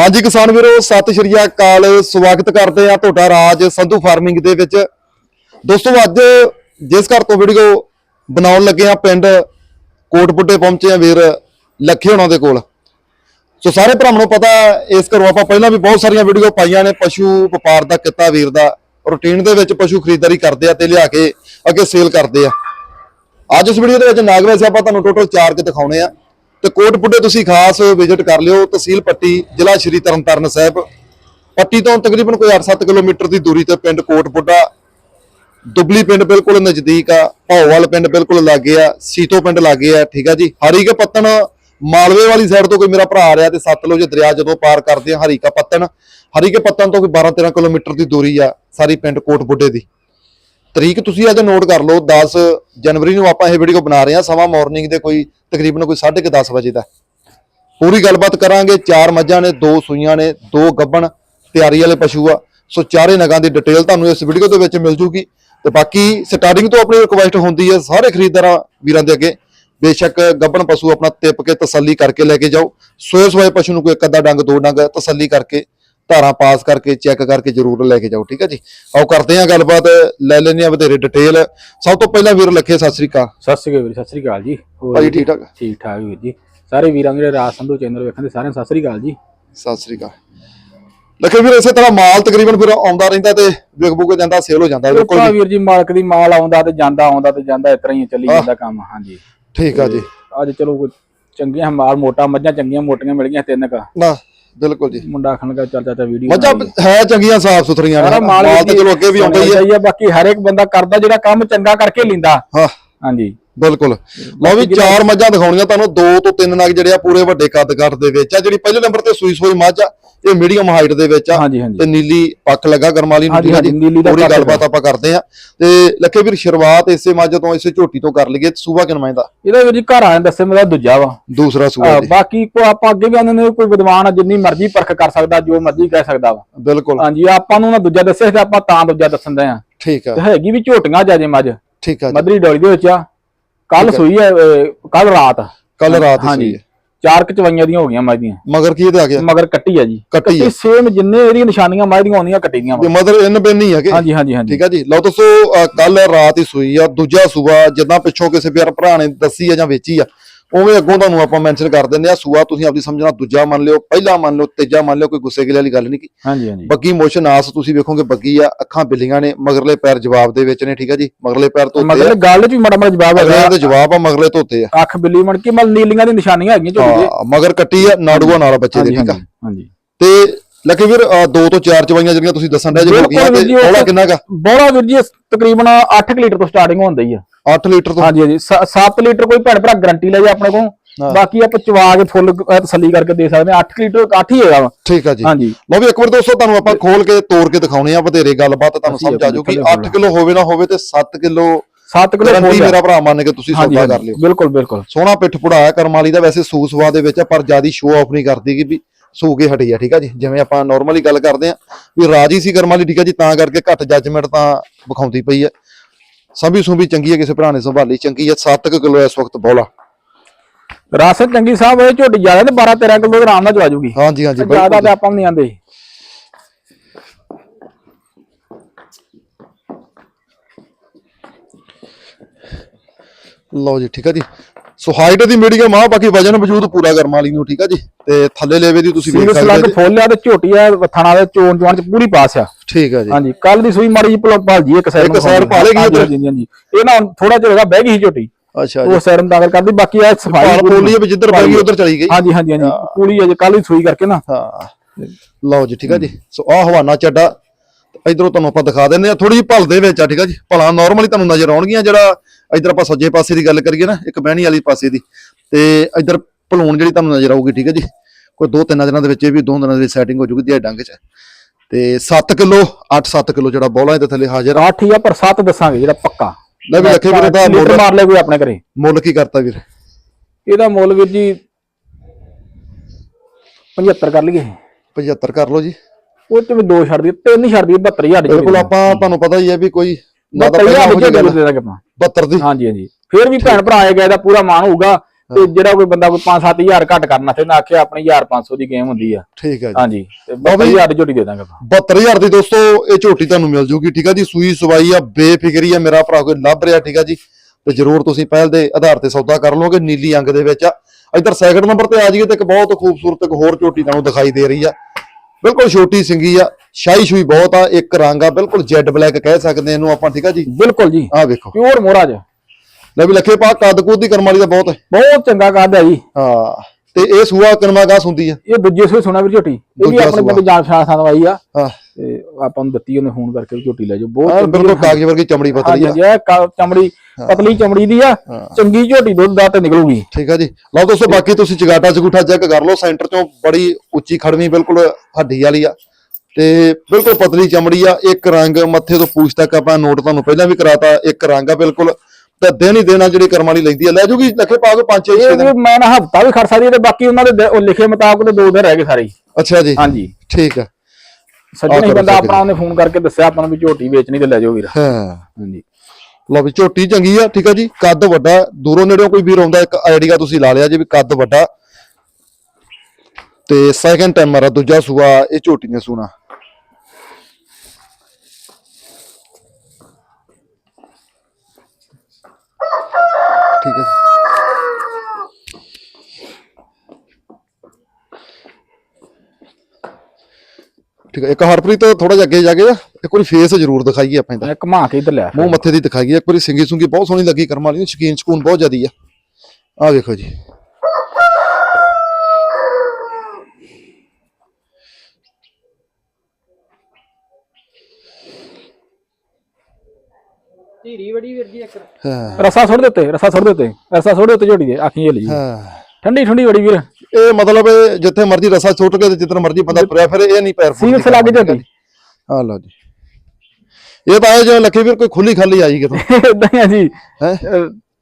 ਹਾਂਜੀ ਕਿਸਾਨ ਵੀਰੋ, ਸਤਿ ਸ਼੍ਰੀ ਅਕਾਲ। ਸਵਾਗਤ ਕਰਦੇ ਆ ਤੁਹਾਡਾ ਰਾਜ ਸੰਧੂ ਫਾਰਮਿੰਗ ਦੇ ਵਿੱਚ। ਦੋਸਤੋ, ਅੱਜ ਜਿਸ ਘਰ ਤੋਂ ਵੀਡੀਓ ਬਣਾਉਣ ਲੱਗੇ ਆ ਪਿੰਡ ਕੋਟਪੁੱਟੇ ਪਹੁੰਚੇ ਆ ਵੀਰ ਲੱਖੇ ਹੋਣਾ ਦੇ ਕੋਲ। ਸੋ ਸਾਰੇ ਭਰਾਵਾਂ ਨੂੰ ਪਤਾ ਇਸ ਘਰੋਂ ਆਪਾਂ ਪਹਿਲਾਂ ਵੀ ਬਹੁਤ ਸਾਰੀਆਂ ਵੀਡੀਓ ਪਾਈਆਂ ਨੇ, ਪਸ਼ੂ ਵਪਾਰ ਦਾ ਕਿੱਤਾ ਵੀਰ ਦਾ। ਰੂਟੀਨ ਦੇ ਵਿੱਚ ਪਸ਼ੂ ਖਰੀਦਦਾਰੀ ਕਰਦੇ ਆ ਤੇ ਲਿਆ ਕੇ ਅੱਗੇ ਸੇਲ ਕਰਦੇ ਆ। ਅੱਜ ਇਸ ਵੀਡੀਓ ਦੇ ਵਿੱਚ ਨਾਗ ਵੈਸੇ ਆਪਾਂ ਤੁਹਾਨੂੰ ਟੋਟਲ 4 ਕੇ ਦਿਖਾਉਣੇ ਆ। ਤੇ ਕੋਟਪੁੱਡੇ ਤੁਸੀਂ ਖਾਸ ਵਿਜ਼ਿਟ ਕਰ ਲਿਓ, ਤਹਿਸੀਲ ਪੱਟੀ, ਜ਼ਿਲ੍ਹਾ ਸ਼੍ਰੀ ਤਰਨਤਾਰਨ ਸਾਹਿਬ। ਪੱਟੀ ਤੋਂ ਤਕਰੀਬਨ ਕੋਈ 8-7 ਕਿਲੋਮੀਟਰ ਦੀ ਦੂਰੀ ਤੇ ਪਿੰਡ ਕੋਟਪੁੱਡਾ ਦੁਬਲੀ ਪਿੰਡ ਬਿਲਕੁਲ ਨਜ਼ਦੀਕ ਆ, ਭੌਵਾਲ ਪਿੰਡ ਬਿਲਕੁਲ ਲਾਗੇ ਆ, ਸੀਤੋ ਪਿੰਡ ਲਾਗੇ ਆ, ਠੀਕ ਆ ਜੀ? ਹਰੀਕੇ ਪੱਤਣ, ਮਾਲਵੇ ਵਾਲੀ ਸਾਈਡ ਤੋਂ ਕੋਈ ਮੇਰਾ ਭਰਾ ਆ ਰਿਹਾ ਤੇ ਸਤਲੁਜ ਦਰਿਆ ਜਦੋਂ ਪਾਰ ਕਰਦੇ ਆ, ਹਰੀਕਾ ਪੱਤਣ। ਹਰੀਕੇ ਪੱਤਣ ਤੋਂ ਕੋਈ 12-13 ਕਿਲੋਮੀਟਰ ਦੀ ਦੂਰੀ ਆ ਸਾਰੀ ਪਿੰਡ ਕੋਟਪੁੱਡੇ ਦੀ। ਤਰੀਕ ਤੁਸੀਂ ਅੱਜ ਨੋਟ ਕਰ ਲਓ 10 ਜਨਵਰੀ ਨੂੰ ਆਪਾਂ ਇਹ ਵੀਡੀਓ ਬਣਾ ਰਹੇ ਹਾਂ ਸਵਾ ਮਾਰਨਿੰਗ ਦੇ ਕੋਈ, ਤਕਰੀਬਨ ਕੋਈ 10:30 ਵਜੇ ਦਾ। ਪੂਰੀ ਗੱਲਬਾਤ ਕਰਾਂਗੇ, ਚਾਰ ਮੱਝਾਂ ਨੇ, ਦੋ ਸੂਈਆਂ ਨੇ, ਦੋ ਗੱਬਣ ਤਿਆਰੀ ਵਾਲੇ ਪਸ਼ੂ ਆ। ਸੋ ਚਾਰੇ ਨਗਾਂ ਦੀ ਡਿਟੇਲ ਤੁਹਾਨੂੰ ਇਸ ਵੀਡੀਓ ਦੇ ਵਿੱਚ ਮਿਲ ਜੂਗੀ। ਤੇ ਬਾਕੀ ਸਟਾਰਟਿੰਗ ਤੋਂ ਆਪਣੀ ਰਿਕੁਐਸਟ ਹੁੰਦੀ ਹੈ, ਸਾਰੇ ਖਰੀਦਦਾਰਾਂ ਵੀਰਾਂ ਦੇ ਅੱਗੇ, ਬੇਸ਼ੱਕ ਗੱਬਣ ਪਸ਼ੂ ਆਪਣਾ ਤਿੱਪ ਕੇ ਤਸੱਲੀ ਕਰਕੇ ਲੈ ਕੇ ਜਾਓ। ਸੋਏ ਸੋਏ ਪਸ਼ੂ ਨੂੰ ਕੋਈ ਇੱਕ ਅੱਧਾ ਡੰਗ, ਦੋ ਡੰਗ ਤਸੱਲੀ ਕਰਕੇ ਧਾਰਾਂ ਪਾਸ ਕਰਕੇ ਚੈੱਕ ਕਰਕੇ ਜ਼ਰੂਰ ਲੈ ਕੇ ਜਾਓ ਠੀਕ ਹੈ ਜੀ? ਆਓ ਕਰਦੇ ਹਾਂ ਗੱਲਬਾਤ ਲੈ ਲੈਂਦੇ ਹਾਂ ਵਧੇਰੇ ਡਿਟੇਲ ਸਭ ਤੋਂ ਪਹਿਲਾਂ ਵੀਰ ਲੱਖੇ ਸਤਿ ਸ੍ਰੀ ਅਕਾਲ। ਸਤਿ ਸ਼੍ਰੀ ਅਕਾਲ ਵੀਰ ਸਤਿ ਸ਼੍ਰੀ ਅਕਾਲ ਜੀ। ਹੋਰ ਭਾਜੀ? ਠੀਕ ਠਾਕ? ਠੀਕ ਠਾਕ ਵੀਰ ਜੀ। ਸਾਰੇ ਵੀਰਾਂ ਜਿਹੜੇ ਰਾਜ ਸੰਧੂ ਚੈਨਲ ਵੇਖਣ ਦੇ ਸਾਰਿਆਂ ਨੂੰ ਸਤਿ ਸ਼੍ਰੀ ਅਕਾਲ ਜੀ। ਸਤਿ ਸ੍ਰੀ ਅਕਾਲ। ਲੱਖੇ ਵੀਰ ਇਸੇ ਤਰ੍ਹਾਂ ਮਾਲ ਤਕਰੀਬਨ ਫਿਰ ਆਉਂਦਾ ਰਹਿੰਦਾ ਤੇ ਵਿਕ ਬੁਕ ਜਾਂਦਾ ਸੇਲ ਹੋ ਜਾਂਦਾ ਜੀ। ਵੀਰ ਜੀ ਮਾਲਕ ਦੀ ਮਾਲ ਆਉਂਦਾ ਤੇ ਜਾਂਦਾ ਆਉਂਦਾ ਤੇ ਜਾਂਦਾ ਇਸ ਤਰ੍ਹਾਂ ਹੀ ਚੱਲੀ ਜਾਂਦਾ ਕੰਮ ਹਾਂਜੀ। ਠੀਕ ਆ ਜੀ। ਅੱਜ ਚਲੋ ਕੋਈ ਚੰਗੀਆਂ ਮਾਲ ਮੋਟਾ ਮੱਝਾਂ ਚੰਗੀਆਂ ਮੋਟੀਆਂ ਮਿਲ ਗਈਆਂ ਤਿੰਨ ਕ। ਬਿਲਕੁਲ ਜੀ। ਮੁੰਡਾ ਆਖਣ ਲੱਗਾ ਚੱਲ ਚਾਚਾ ਵੀਡੀਓ ਮੱਝਾਂ ਹੈ ਚੰਗੀਆਂ ਸਾਫ਼ ਸੁਥਰੀਆਂ ਨੇ। ਮਾਲ ਤੇ ਚਲੋ ਅੱਗੇ ਵੀ ਆਉਂਦਾ ਹੀ ਹੈ। ਬਾਕੀ ਹਰ ਇੱਕ ਬੰਦਾ ਕਰਦਾ ਜਿਹੜਾ ਕੰਮ ਚੰਗਾ ਕਰਕੇ ਲਿੰਦਾ। ਹਾਂ। ਹਾਂਜੀ। ਬਿਲਕੁਲ। ਲਓ ਵੀ ਚਾਰ ਮੱਝਾਂ ਦਿਖਾਉਣੀਆਂ ਤੁਹਾਨੂੰ ਦੋ ਤੋਂ ਤਿੰਨ ਨਗ ਜਿਹੜੇ ਆ ਪੂਰੇ ਵੱਡੇ ਕੱਦ ਕੱਟ ਦੇ ਵਿੱਚ ਆ। ਜਿਹੜੀ ਪਹਿਲੇ ਨੰਬਰ ਤੇ ਸੂਈ ਸੂਈ ਮੱਝ ਆ ਇਹ ਮੀਡੀਅਮ ਹਾਈਟ ਦੇ ਵਿੱਚ ਆ। ਤੇ ਨੀਲੀ ਪੱਖ ਲੱਗਾ ਗਰਮਾਲੀ ਨੀਲੀ ਪੂਰੀ ਗੱਲਬਾਤ ਆਪਾਂ ਕਰਦੇ ਆ ਤੇ ਲੱਖੇ ਵੀਰ ਸ਼ੁਰੂਆਤ ਇਸੇ ਮੱਝ ਤੋਂ ਇਸੇ ਝੋਟੀ ਤੋਂ ਕਰ ਲਈਏ। ਸੂਬਾ ਕਿਨਮਾਂ ਦਾ ਇਹਦਾ ਵੀਰ ਜੀ ਘਰ ਆਇਆ ਦੱਸੇ ਮੇਰਾ ਦੂਜਾ ਵਾ। ਦੂਸਰਾ ਸੂਬਾ ਬਾਕੀ ਕੋ ਆਪਾਂ ਅੱਗੇ ਵੀ ਆਉਂਦੇ ਨੇ ਕੋਈ ਵਿਦਵਾਨ ਆ ਜਿੰਨੀ ਮਰਜ਼ੀ ਪਰਖ ਕਰ ਸਕਦਾ ਜੋ ਮਰਜ਼ੀ ਕਹਿ ਸਕਦਾ ਵਾ। ਬਿਲਕੁਲ। ਹਾਂਜੀ ਆਪਾਂ ਨੂੰ ਨਾ ਦੂਜਾ ਦੱਸਿਆ ਸੀ ਆਪਾਂ ਤਾਂ ਦੂਜਾ ਦੱਸਣ ਦੇ ਆ। ਠੀਕ ਆ। ਹੈਗੀ ਵੀ ਝੋਟੀਆਂ ਜਾਜੇ ਮੱਝ। ਠੀਕ ਆ ਮਦਰੀ ਡੋਲੀ ਦੇ ਵਿੱਚ ਆ। ਕੱਲ ਸੂਈ ਹੈ ਕੱਲ ਰਾਤ। ਕੱਲ ਰਾਤ ਹੀ ਸੂਈ ਹੈ। ਚਾਰ ਕੁ ਚਵਾਈਆਂ ਦੀਆਂ ਹੋ ਗਈਆਂ ਮੱਝ ਦੀਆਂ। ਮਗਰ ਕੀ ਇਹਦੇ ਆ ਗਿਆ? ਮਗਰ ਕੱਟੀ ਆ ਜੀ। ਕੱਟੀ ਸੇਮ ਜਿੰਨੇ ਇਹਦੀਆਂ ਨਿਸ਼ਾਨੀਆਂ ਮੱਝ ਦੀਆਂ ਆਉਂਦੀਆਂ ਕੱਟੀ ਦੀਆਂ ਮਦਰ ਇਨ ਬਿਨ ਹੀ ਹੈਗੇ ਹਾਂਜੀ ਹਾਂਜੀ ਹਾਂਜੀ। ਠੀਕ ਆ ਜੀ। ਲਓ ਦੋਸਤੋ ਕੱਲ ਰਾਤ ਹੀ ਸੂਈ ਆ ਦੂਜਾ ਸੂਆ ਜਿੱਦਾਂ ਪਿੱਛੋਂ ਕਿਸੇ ਵੀਰ ਭਰਾ ਨੇ ਦੱਸੀ ਆ ਜਾਂ ਵੇਚੀ ਆ ਉਵੇਂ ਅੱਗੋਂ ਤੁਹਾਨੂੰ ਆਪਾਂ ਮੈਂਸ਼ਨ ਕਰ ਦਿੰਦੇ ਆ ਸੂਆ ਤੁਸੀਂ ਆਪਦੀ ਸਮਝਣਾ ਦੂਜਾ ਮੰਨ ਲਿਓ ਪਹਿਲਾ ਮੰਨ ਲਿਓ ਤੀਜਾ ਮੰਨ ਲਿਓ ਕੋਈ ਗੁੱਸੇ ਗਿਲੇ ਵਾਲੀ ਗੱਲ ਨਹੀਂ ਕੀ ਹਾਂਜੀ ਹਾਂਜੀ। ਬੱਗੀ ਮੋਸ਼ਨ ਆਸ ਤੁਸੀਂ ਵੇਖੋਗੇ ਬੱਗੀ ਆ ਅੱਖਾਂ ਬਿੱਲੀਆਂ ਨੇ ਮਗਰਲੇ ਪੈਰ ਜਵਾਬ ਦੇ ਵਿੱਚ ਨੇ ਠੀਕ ਆ ਜੀ? ਮਗਰਲੇ ਪੈਰ ਧੋਤੇ ਆ। ਮਗਰ ਗੱਲ ਚ ਵੀ ਮਾੜਾ ਮਾੜਾ ਜਵਾਬ ਹੈਗਾ ਦੇ ਜਵਾਬ ਆ ਮਗਰਲੇ ਧੋਤੇ ਆ। ਅੱਖ ਬਿੱਲੀ ਮਣ ਕੇ ਮਲ ਨੀਲੀਆਂ ਦੀ ਨਿਸ਼ਾਨੀਆਂ ਹੈਗੀਆਂ ਦੇ ਹਾਂ, ਮਗਰ ਕੱਟੀ ਆ ਨਾੜੂਆ ਨਾਲ ਬੱਚੇ ਦੇ ਠੀਕ ਆ? ਹਾਂਜੀ। ਤੇ ਲੱਗੇ ਵੀਰ ਅ, ਦੋ ਤੋਂ ਚਾਰ ਚਵਾਈਆਂ ਜਿਹੜੀਆਂ ਤੁਸੀਂ ਦੱਸਣ ਦੇ ਜੀ ਹੋ ਗਈਆਂ ਤੇ ਤਾਂ- ਕਿੰਨਾ ਕਾ ਬੋਲਾ ਵੀਰ ਜੀ ਤਕਰੀਬਨ 8 ਲੀਟਰ ਤੋਂ ਸਟਾਰਟਿੰਗ ਹੁੰਦੀ ਆ। 8 ਲੀਟਰ ਤੋਂ? ਹਾਂਜੀ ਹਾਂਜੀ। 7 ਲੀਟਰ ਕੋਈ ਭੈਣ ਭਰਾ ਗਾਰੰਟੀ ਲੈ ਜਾ ਆਪਣੇ ਕੋਲ। ਬਾਕੀ ਆਪਾਂ ਚਵਾ ਕੇ ਫੁੱਲ ਅਹ ਤਸੱਲੀ ਕਰਕੇ ਦੇ ਸਕਦੇ ਆ। 8 ਲੀਟਰ 8 ਹੀ ਹੈਗਾ ਵਾ। ਠੀਕ ਆ ਜੀ। ਹਾਂਜੀ। ਲਓ ਵੀ ਇੱਕ ਵਾਰ ਦੋਸਤੋ ਤੁਹਾਨੂੰ ਆਪਾਂ ਖੋਲ ਕੇ ਤੋੜ ਕੇ ਦਿਖਾਉਣੇ ਆ ਵਧੇਰੇ ਗੱਲਬਾਤ ਤੁਹਾਨੂੰ ਅਸੀਂ ਸਮਝ ਆ ਜਾਊਗੀ ਥੱਲੇ 8 ਕਿਲੋ ਹੋਵੇ ਨਾ ਹੋਵੇ ਤੇ 7 ਕਿਲੋ 7 ਕਿਲੋ ਗਰੰਟੀ ਮੇਰਾ ਭਰਾ ਮੰਨ ਕੇ ਤੁਸੀਂ ਸੌਦਾ ਕਰ ਲਿਓ। ਬਿਲਕੁਲ ਬਿਲਕੁਲ। ਸੋਹਣਾ ਪਿੱਠ ਪੁੜਾਇਆ ਕਰਮ ਵਾਲੀ ਦਾ। ਵੈਸੇ ਸੂ ਸਵਾ ਦੇ ਵਿੱਚ ਆ, ਪਰ ਜਿਆਦੀ ਸ਼ੋਅ ਆਫ ਨਹੀਂ ਕਰਦੀ ਕਿ ਵੀ ਸੂ ਕੇ ਹਟੀ ਆ ਠੀਕ ਆ ਜੀ? ਜਿਵੇਂ ਆਪਾਂ ਨਾਰਮਲੀ ਗੱਲ ਕਰਦੇ ਆ ਵੀ ਰਾਜੀ ਸੀ ਕਰਮ ਠੀਕ ਆ ਜੀ? ਤਾਂ ਕਰਕੇ ਘੱਟ ਜੱਜਮੈਂਟ ਤਾਂ ਵਿਖਾਉਂਦੀ ਪਈ ਆ। ਸਭੀ ਸੁਭੀ ਚੰਗੀ ਹੈ ਕਿਸੇ ਭਰਾ ਨੇ ਸੰਭਾਲੀ ਚੰਗੀ ਹੈ 7 ਕਿਲੋ ਇਸ ਵਕਤ ਬੋਲਾ। ਰਾਸਨ ਚੰਗੀ ਸਾਹਿਬ ਇਹ ਝੋਟੀ ਜ਼ਿਆਦਾ ਤੇ 12 13 ਕਿਲੋ ਆਰਾਮ ਨਾਲ ਚਵਾ ਜੂਗੀ। ਹਾਂਜੀ ਹਾਂਜੀ ਜ਼ਿਆਦਾ ਤੇ ਆਪਾਂ ਨਹੀਂ ਆਂਦੇ। ਲਓ ਜੀ ਠੀਕ ਆ ਜੀ। ਸੋ ਹਾਈਟ ਦੀ ਮੀਡੀਅਮ ਆ ਬਾਕੀ ਵਜਨ ਵਜੂਦ ਪੂਰਾ ਕਰਮ ਵਾਲੀ ਨੂੰ ਠੀਕ ਆ ਜੀ? ਤੇ ਥੱਲੇ ਲੈਵੇ ਦੀ ਤੁਸੀਂ ਵੇਖ ਸਕਦੇ ਜੀ। ਫੋਲਿਆ ਤੇ ਝੋਟੀ ਆ ਥਣਾ ਦੇ ਚੋਣ ਜਵਾਨ ਚ ਪੂਰੀ ਪਾਸ ਆ। ਠੀਕ ਆ ਜੀ। ਹਾਂਜੀ ਕੱਲ ਦੀ ਸੂਈ ਮਾੜੀ ਜਿਹੀ ਭਲ ਜੀ ਇੱਕ ਸਾਈਡ ਇੱਕ ਲਏਗੀ ਉੱਧਰ। ਹਾਂਜੀ ਹਾਂਜੀ ਇਹ ਨਾ ਥੋੜਾ ਜਿਹਾ ਹੋਗਾ ਬਹਿ ਗਈ ਝੋਟੀ। ਅੱਛਾ ਜੀ। ਉਹ ਸਾਈਡ ਨੂੰ ਦਾਖਲ ਕਰਦੀ ਬਾਕੀ ਆ ਸਫ਼ਾਈ ਪਾਲ ਪੋਲੀ ਵੀ ਜਿੱਧਰ ਪੈ ਗਈ ਉਧਰ ਚਲੀ ਗਈ। ਹਾਂਜੀ ਹਾਂਜੀ ਹਾਂਜੀ। ਪੂਰੀ ਅਜੇ ਕੱਲ ਹੀ ਸੂਈ ਕਰਕੇ ਨਾ। ਹਾਂ। ਲਓ ਜੀ ਠੀਕ ਆ ਜੀ। ਸੋ ਆ ਹਵਾਨਾ ਚੱਡਾ ਇਧਰੋਂ ਤੁਹਾਨੂੰ ਆਪਾਂ ਦਿਖਾ ਦਿੰਦੇ ਆ ਥੋੜੀ ਜਿਹੀ ਭਲ ਦੇ ਵਿੱਚ ਆ ਠੀਕ ਆ ਜੀ। ਭਲਾ ਨਾਰਮਲੀ ਤੁਹਾਨੂੰ ਨਜ਼ਰ ਆਉਣਗੀਆਂ ਜਿਹੜਾ ਇਧਰ ਆਪਾਂ ਸੱਜੇ ਪਾਸੇ ਦੀ ਗੱਲ ਕਰੀਏ ਨਾ ਇੱਕ ਬਹਿਣੀ ਵਾਲੀ ਪਾਸੇ ਦੀ ਤੇ ਇਧਰ ਭਲੂਣ ਜਿਹੜੀ ਤੁਹਾਨੂੰ ਨਜ਼ਰ ਆਊਗੀ ਠੀਕ ਆ ਜੀ? ਕੋਈ ਦੋ ਤਿੰਨ ਦਿਨਾਂ ਦੇ ਵਿੱਚ ਇਹ ਵੀ ਦੋ ਦਿਨਾਂ ਦੇ ਸੈਟਿੰਗ ਹੋ ਜੂਗੀ ਦਿਹਾੜੀ ਡੰਗ ਚ। ਤੇ 7 ਕਿਲੋ 8-7 ਕਿਲੋ ਜਿਹੜਾ ਬੋਲਾ ਇਹਦੇ ਥੱਲੇ ਹਾਜ਼ਰ ਆ। ਅੱਠ ਹੀ ਆ ਪਰ ਸੱਤ ਦੱਸਾਂਗੇ ਜਿਹੜਾ ਪੱਕਾ। ਲੈ ਵੀ ਲੱਖੇ ਵੀਰੇ ਦਾ ਮੁੱਲ ਮਾਰ ਲੈ ਕੋਈ ਆਪਣੇ ਘਰੇ। ਮੁੱਲ ਕੀ ਕਰਤਾ ਵੀਰ? ਇਹਦਾ ਮੁੱਲ ਵੀਰ ਜੀ 75 ਕਰ ਲਈਏ। 75 ਕਰ ਲਓ ਜੀ। ਉਹ ਤੇ ਵੀ ਦੋ ਛੱਡ ਦਈਏ ਤਿੰਨ ਹੀ ਛੱਡ ਦਈਏ 72000 ਦੀ ਬਿਲਕੁਲ ਆਪਾਂ ਤੁਹਾਨੂੰ ਪਤਾ ਹੀ ਹੈ ਵੀ ਕੋਈ ਤਾਂ ਪਹਿਲਾਂ ਦੇ ਗੱਲ ਦੇ ਦਾਂਗੇ ਆਪਾਂ। 72 ਦੀ। ਹਾਂਜੀ ਹਾਂਜੀ। ਫਿਰ ਵੀ ਭੈਣ ਭਰਾ ਆਏ ਗਏ ਦਾ ਪੂਰਾ ਮਾਨ ਹੋਊਗਾ ਤੇ ਜਿਹੜਾ ਕੋਈ ਬੰਦਾ ਕੋਈ 5-7000 ਘੱਟ ਕਰਨਾ ਚਾਹੁੰਦਾ ਆਖਿਆ ਆਪਣੀ 1500 ਦੀ ਗੇਮ ਹੁੰਦੀ ਆ। ਠੀਕ ਹੈ ਜੀ। ਹਾਂਜੀ ਤੇ 22000 ਦੀ ਝੋਟੀ ਦੇ ਦਾਂਗੇ ਆਪਾਂ। 72000 ਦੀ ਦੋਸਤੋ ਇਹ ਝੋਟੀ ਤੁਹਾਨੂੰ ਮਿਲ ਜੂਗੀ ਠੀਕ ਆ ਜੀ? ਸੂਈ ਸਵਾਈ ਆ ਬੇਫਿਕਰੀ ਆ ਮੇਰਾ ਭਰਾ ਕੋਈ ਲੱਭ ਰਿਹਾ ਠੀਕ ਆ ਜੀ? ਤੇ ਜਰੂਰ ਤੁਸੀਂ ਪਹਿਲ ਦੇ ਆਧਾਰ ਤੇ ਸੌਦਾ ਕਰ ਲਓਗੇ ਨੀਲੀ ਅੰਗ ਦੇ ਵਿੱਚ ਆ। ਇੱਧਰ ਸੈਕਿੰਡ ਨੰਬਰ ਤੇ ਆ ਜਾਈਏ ਤੇ ਇੱਕ ਬਹੁਤ ਖੂਬਸੂਰਤ ਇੱਕ ਹੋਰ ਝੋਟੀ ਤੁਹਾਨੂੰ ਦਿਖਾਈ ਦੇ ਰਹੀ ਆ। ਬਿਲਕੁਲ ਛੋਟੀ ਸਿੰਗੀ ਆ ਸ਼ਾਹੀ ਸ਼ੂਈ ਬਹੁਤ ਆ ਇੱਕ ਰੰਗ ਆ ਬਿਲਕੁਲ ਜੈਡ ਬਲੈਕ ਕਹਿ ਸਕਦੇ ਇਹਨੂੰ ਆਪਾਂ ਠੀਕ ਆ ਜੀ? ਬਿਲਕੁਲ ਜੀ। ਆਹ ਵੇਖੋ। ਪਿਓਰ ਮੋਹਰਾ ਜੀ ਲੈ ਵੀ ਲੱਖੇ ਪਾ ਕੱਦ ਕੁੱਦ ਦੀ ਕਰਮ ਵਾਲੀ ਦਾ ਬਹੁਤ ਹੈ। ਬਹੁਤ ਚੰਗਾ ਕੱਦ ਹੈ ਜੀ। ਹਾਂ। ਤੇ ਇਹ ਸੂਆ ਕਿਨਵਾ ਗਾਸ ਹੁੰਦੀ ਆ? ਇਹ ਦੂਜੇ ਸੂਏ ਸੁਣਾ ਵੀ ਝੋਟੀ। ਇਹ ਵੀ ਦੂਜਾ ਆਪਣੇ ਸੂਆ। ਬੰਦੇ ਜਾਣ ਪਛਾਣ ਸਾਨੂੰ ਆਈ ਆ। ਹਾਂ। ਤੇ ਆਪਾਂ ਨੂੰ ਦਿੱਤੀ ਉਹਨੇ ਫੋਨ ਕਰਕੇ ਵੀ ਝੋਟੀ ਲੈ ਜਾਓ। ਬਹੁਤ ਬਿਲਕੁਲ ਕਾਗਜ਼ ਵਰਗੀ ਚਮੜੀ ਪਤਲੀ ਆ। ਕ- ਚਮੜੀ ਪਤਲੀ ਚਮੜੀ ਦੀ ਆ। ਚੰਗੀ ਝੋਟੀ ਦੁੱਧ ਦਾ ਤੇ ਨਿਕਲੂਗੀ। ਠੀਕ ਆ ਜੀ। ਲਓ ਦੋਸਤੋ ਬਾਕੀ ਤੁਸੀਂ ਚਗਾਟਾ ਚਗੂਠਾ ਚੈੱਕ ਕਰ ਲਓ। ਸੈਂਟਰ ਚੋਂ ਬੜੀ ਉੱਚੀ ਖੜਵੀਂ ਬਿਲਕੁਲ ਹੱਡੀ ਵਾਲੀ ਆ। ਤੇ ਬਿਲਕੁਲ ਪਤਲੀ ਚਮੜੀ ਆ। ਇੱਕ ਰੰਗ ਮੱਥੇ ਤੋਂ ਪੂਛ ਤੱਕ ਆਪਾਂ ਨੋਟ ਤੁਹਾਨੂੰ ਪਹਿਲਾਂ ਵੀ ਕਰਾਤਾ। ਇੱਕ ਰੰਗ ਆ ਬਿਲਕੁਲ ਤੇ ਦਿਨ ਹੀ ਦੇਣਾ ਜਿਹੜੀ ਕਰਮ ਵਾਲੀ ਲੈਂਦੀ ਆ। ਲੈ ਜੂਗੀ ਲੱਖੇ ਪਾ ਕੇ ਪੰਜ ਛੇ ਇਹ ਦਿਨ। ਮੈਂ ਨਾ ਹਫਤਾ ਵੀ ਖੜ ਸਕਦੀ ਹੈ ਤੇ ਬਾਕੀ ਉਹਨਾਂ ਦੇ ਦ- ਉਹ ਲਿਖੇ ਮੁਤਾਬਕ ਤੇ ਦੋ ਦਿਨ ਰਹਿ ਗਏ ਸਾਰੇ ਹੀ। ਅੱਛਾ ਜੀ। ਹਾਂਜੀ। ਠੀਕ ਆ। ਸੱਜਣ ਹੀ ਕਰੋ ਬੰਦਾ। ਆਪਣਾ ਉਹਨੇ ਫੋਨ ਕਰਕੇ ਦੱਸਿਆ ਆਪਾਂ ਨੂੰ ਵੀ ਝੋਟੀ ਵੇਚਣੀ ਤੇ ਲੈ ਜਾਓ ਵੀਰ। ਹਾਂ। ਹਾਂਜੀ। ਲਓ ਵੀ ਝੋਟੀ ਚੰਗੀ ਆ ਠੀਕ ਆ ਜੀ। ਕੱਦ ਵੱਡਾ ਦੂਰੋਂ ਨੇੜਿਓਂ ਕੋਈ ਵੀਰ ਆਉਂਦਾ ਇੱਕ ਆਈਡੀਆ ਤੁਸੀਂ ਲਾ ਲਿਆ ਜੀ ਵੀ ਕੱਦ ਵੱਡਾ। ਤੇ ਸੈਕੰਡ ਟਾਈਮ ਮਾਰਾ ਦੂਜਾ ਸੂਆ ਇਹ ਝੋਟੀ ਨੇ ਸੂਣਾ। ਠੀਕ ਹੈ। ਠੀਕ ਹੈ ਇੱਕ ਹਰਪ੍ਰੀਤ ਥੋੜਾ ਜਿਹਾ ਅੱਗੇ ਜਾ ਕੇ ਇੱਕ ਵਾਰੀ ਫੇਸ ਜ਼ਰੂਰ ਦਿਖਾਈਏ ਆਪਾਂ ਇਹਦਾ। ਮੈਂ ਘੁਮਾ ਕੇ ਇੱਧਰ ਲਿਆ ਮੂੰਹ ਮੱਥੇ ਦੀ ਦਿਖਾਈ ਇੱਕ ਵਾਰੀ ਸਿੰਗੀ ਸੁੰਗੀ ਬਹੁਤ ਸੋਹਣੀ ਲੱਗੀ ਕਰਮ ਵਾਲੀ ਨੂੰ ਸ਼ਕੀਨ ਸ਼ਕੂਨ ਬਹੁਤ ਜ਼ਿਆਦੀ ਆ। ਆ ਵੇਖੋ ਜੀ। ਧੀਰੀ ਬੜੀ ਵੀਰ ਜੀ ਇੱਕ। ਹਾਂ। ਰਸਾ ਸੁੱਟ ਦਿੱਤੇ ਰਸਾ ਸੁੱਟ ਦਿੱਤੇ ਰਸਾ ਸੁੱਟ ਦਿੱਤੇ ਝੋਟੀ ਦੇ ਆਖੀ ਝੇਲੀ ਹਾਂ। ਠੰਡੀ ਠੰਡੀ ਬੜੀ ਵੀਰ। ਇਹ ਮਤਲਬ ਇਹ ਜਿੱਥੇ ਮਰਜ਼ੀ ਰਸਾ ਛੁੱਟ ਕੇ ਤੇ ਜਿੱਧਰ ਮਰਜ਼ੀ ਬੰਦਾ ਤੁਰਿਆ ਫਿਰ ਇਹ ਨਹੀਂ ਪੈਰ ਸੀਲ ਸਲਾਗ ਝੋਟੀ ਆ ਲਓ ਜੀ। ਇਹ ਤਾਂ ਜਿਵੇਂ ਲੱਖੀ ਵੀਰ ਕੋਈ ਖੁੱਲੀ ਖਾਲੀ ਆਈ ਕਿਤੋਂ। ਇਦਾਂ ਹੀ ਆ ਜੀ।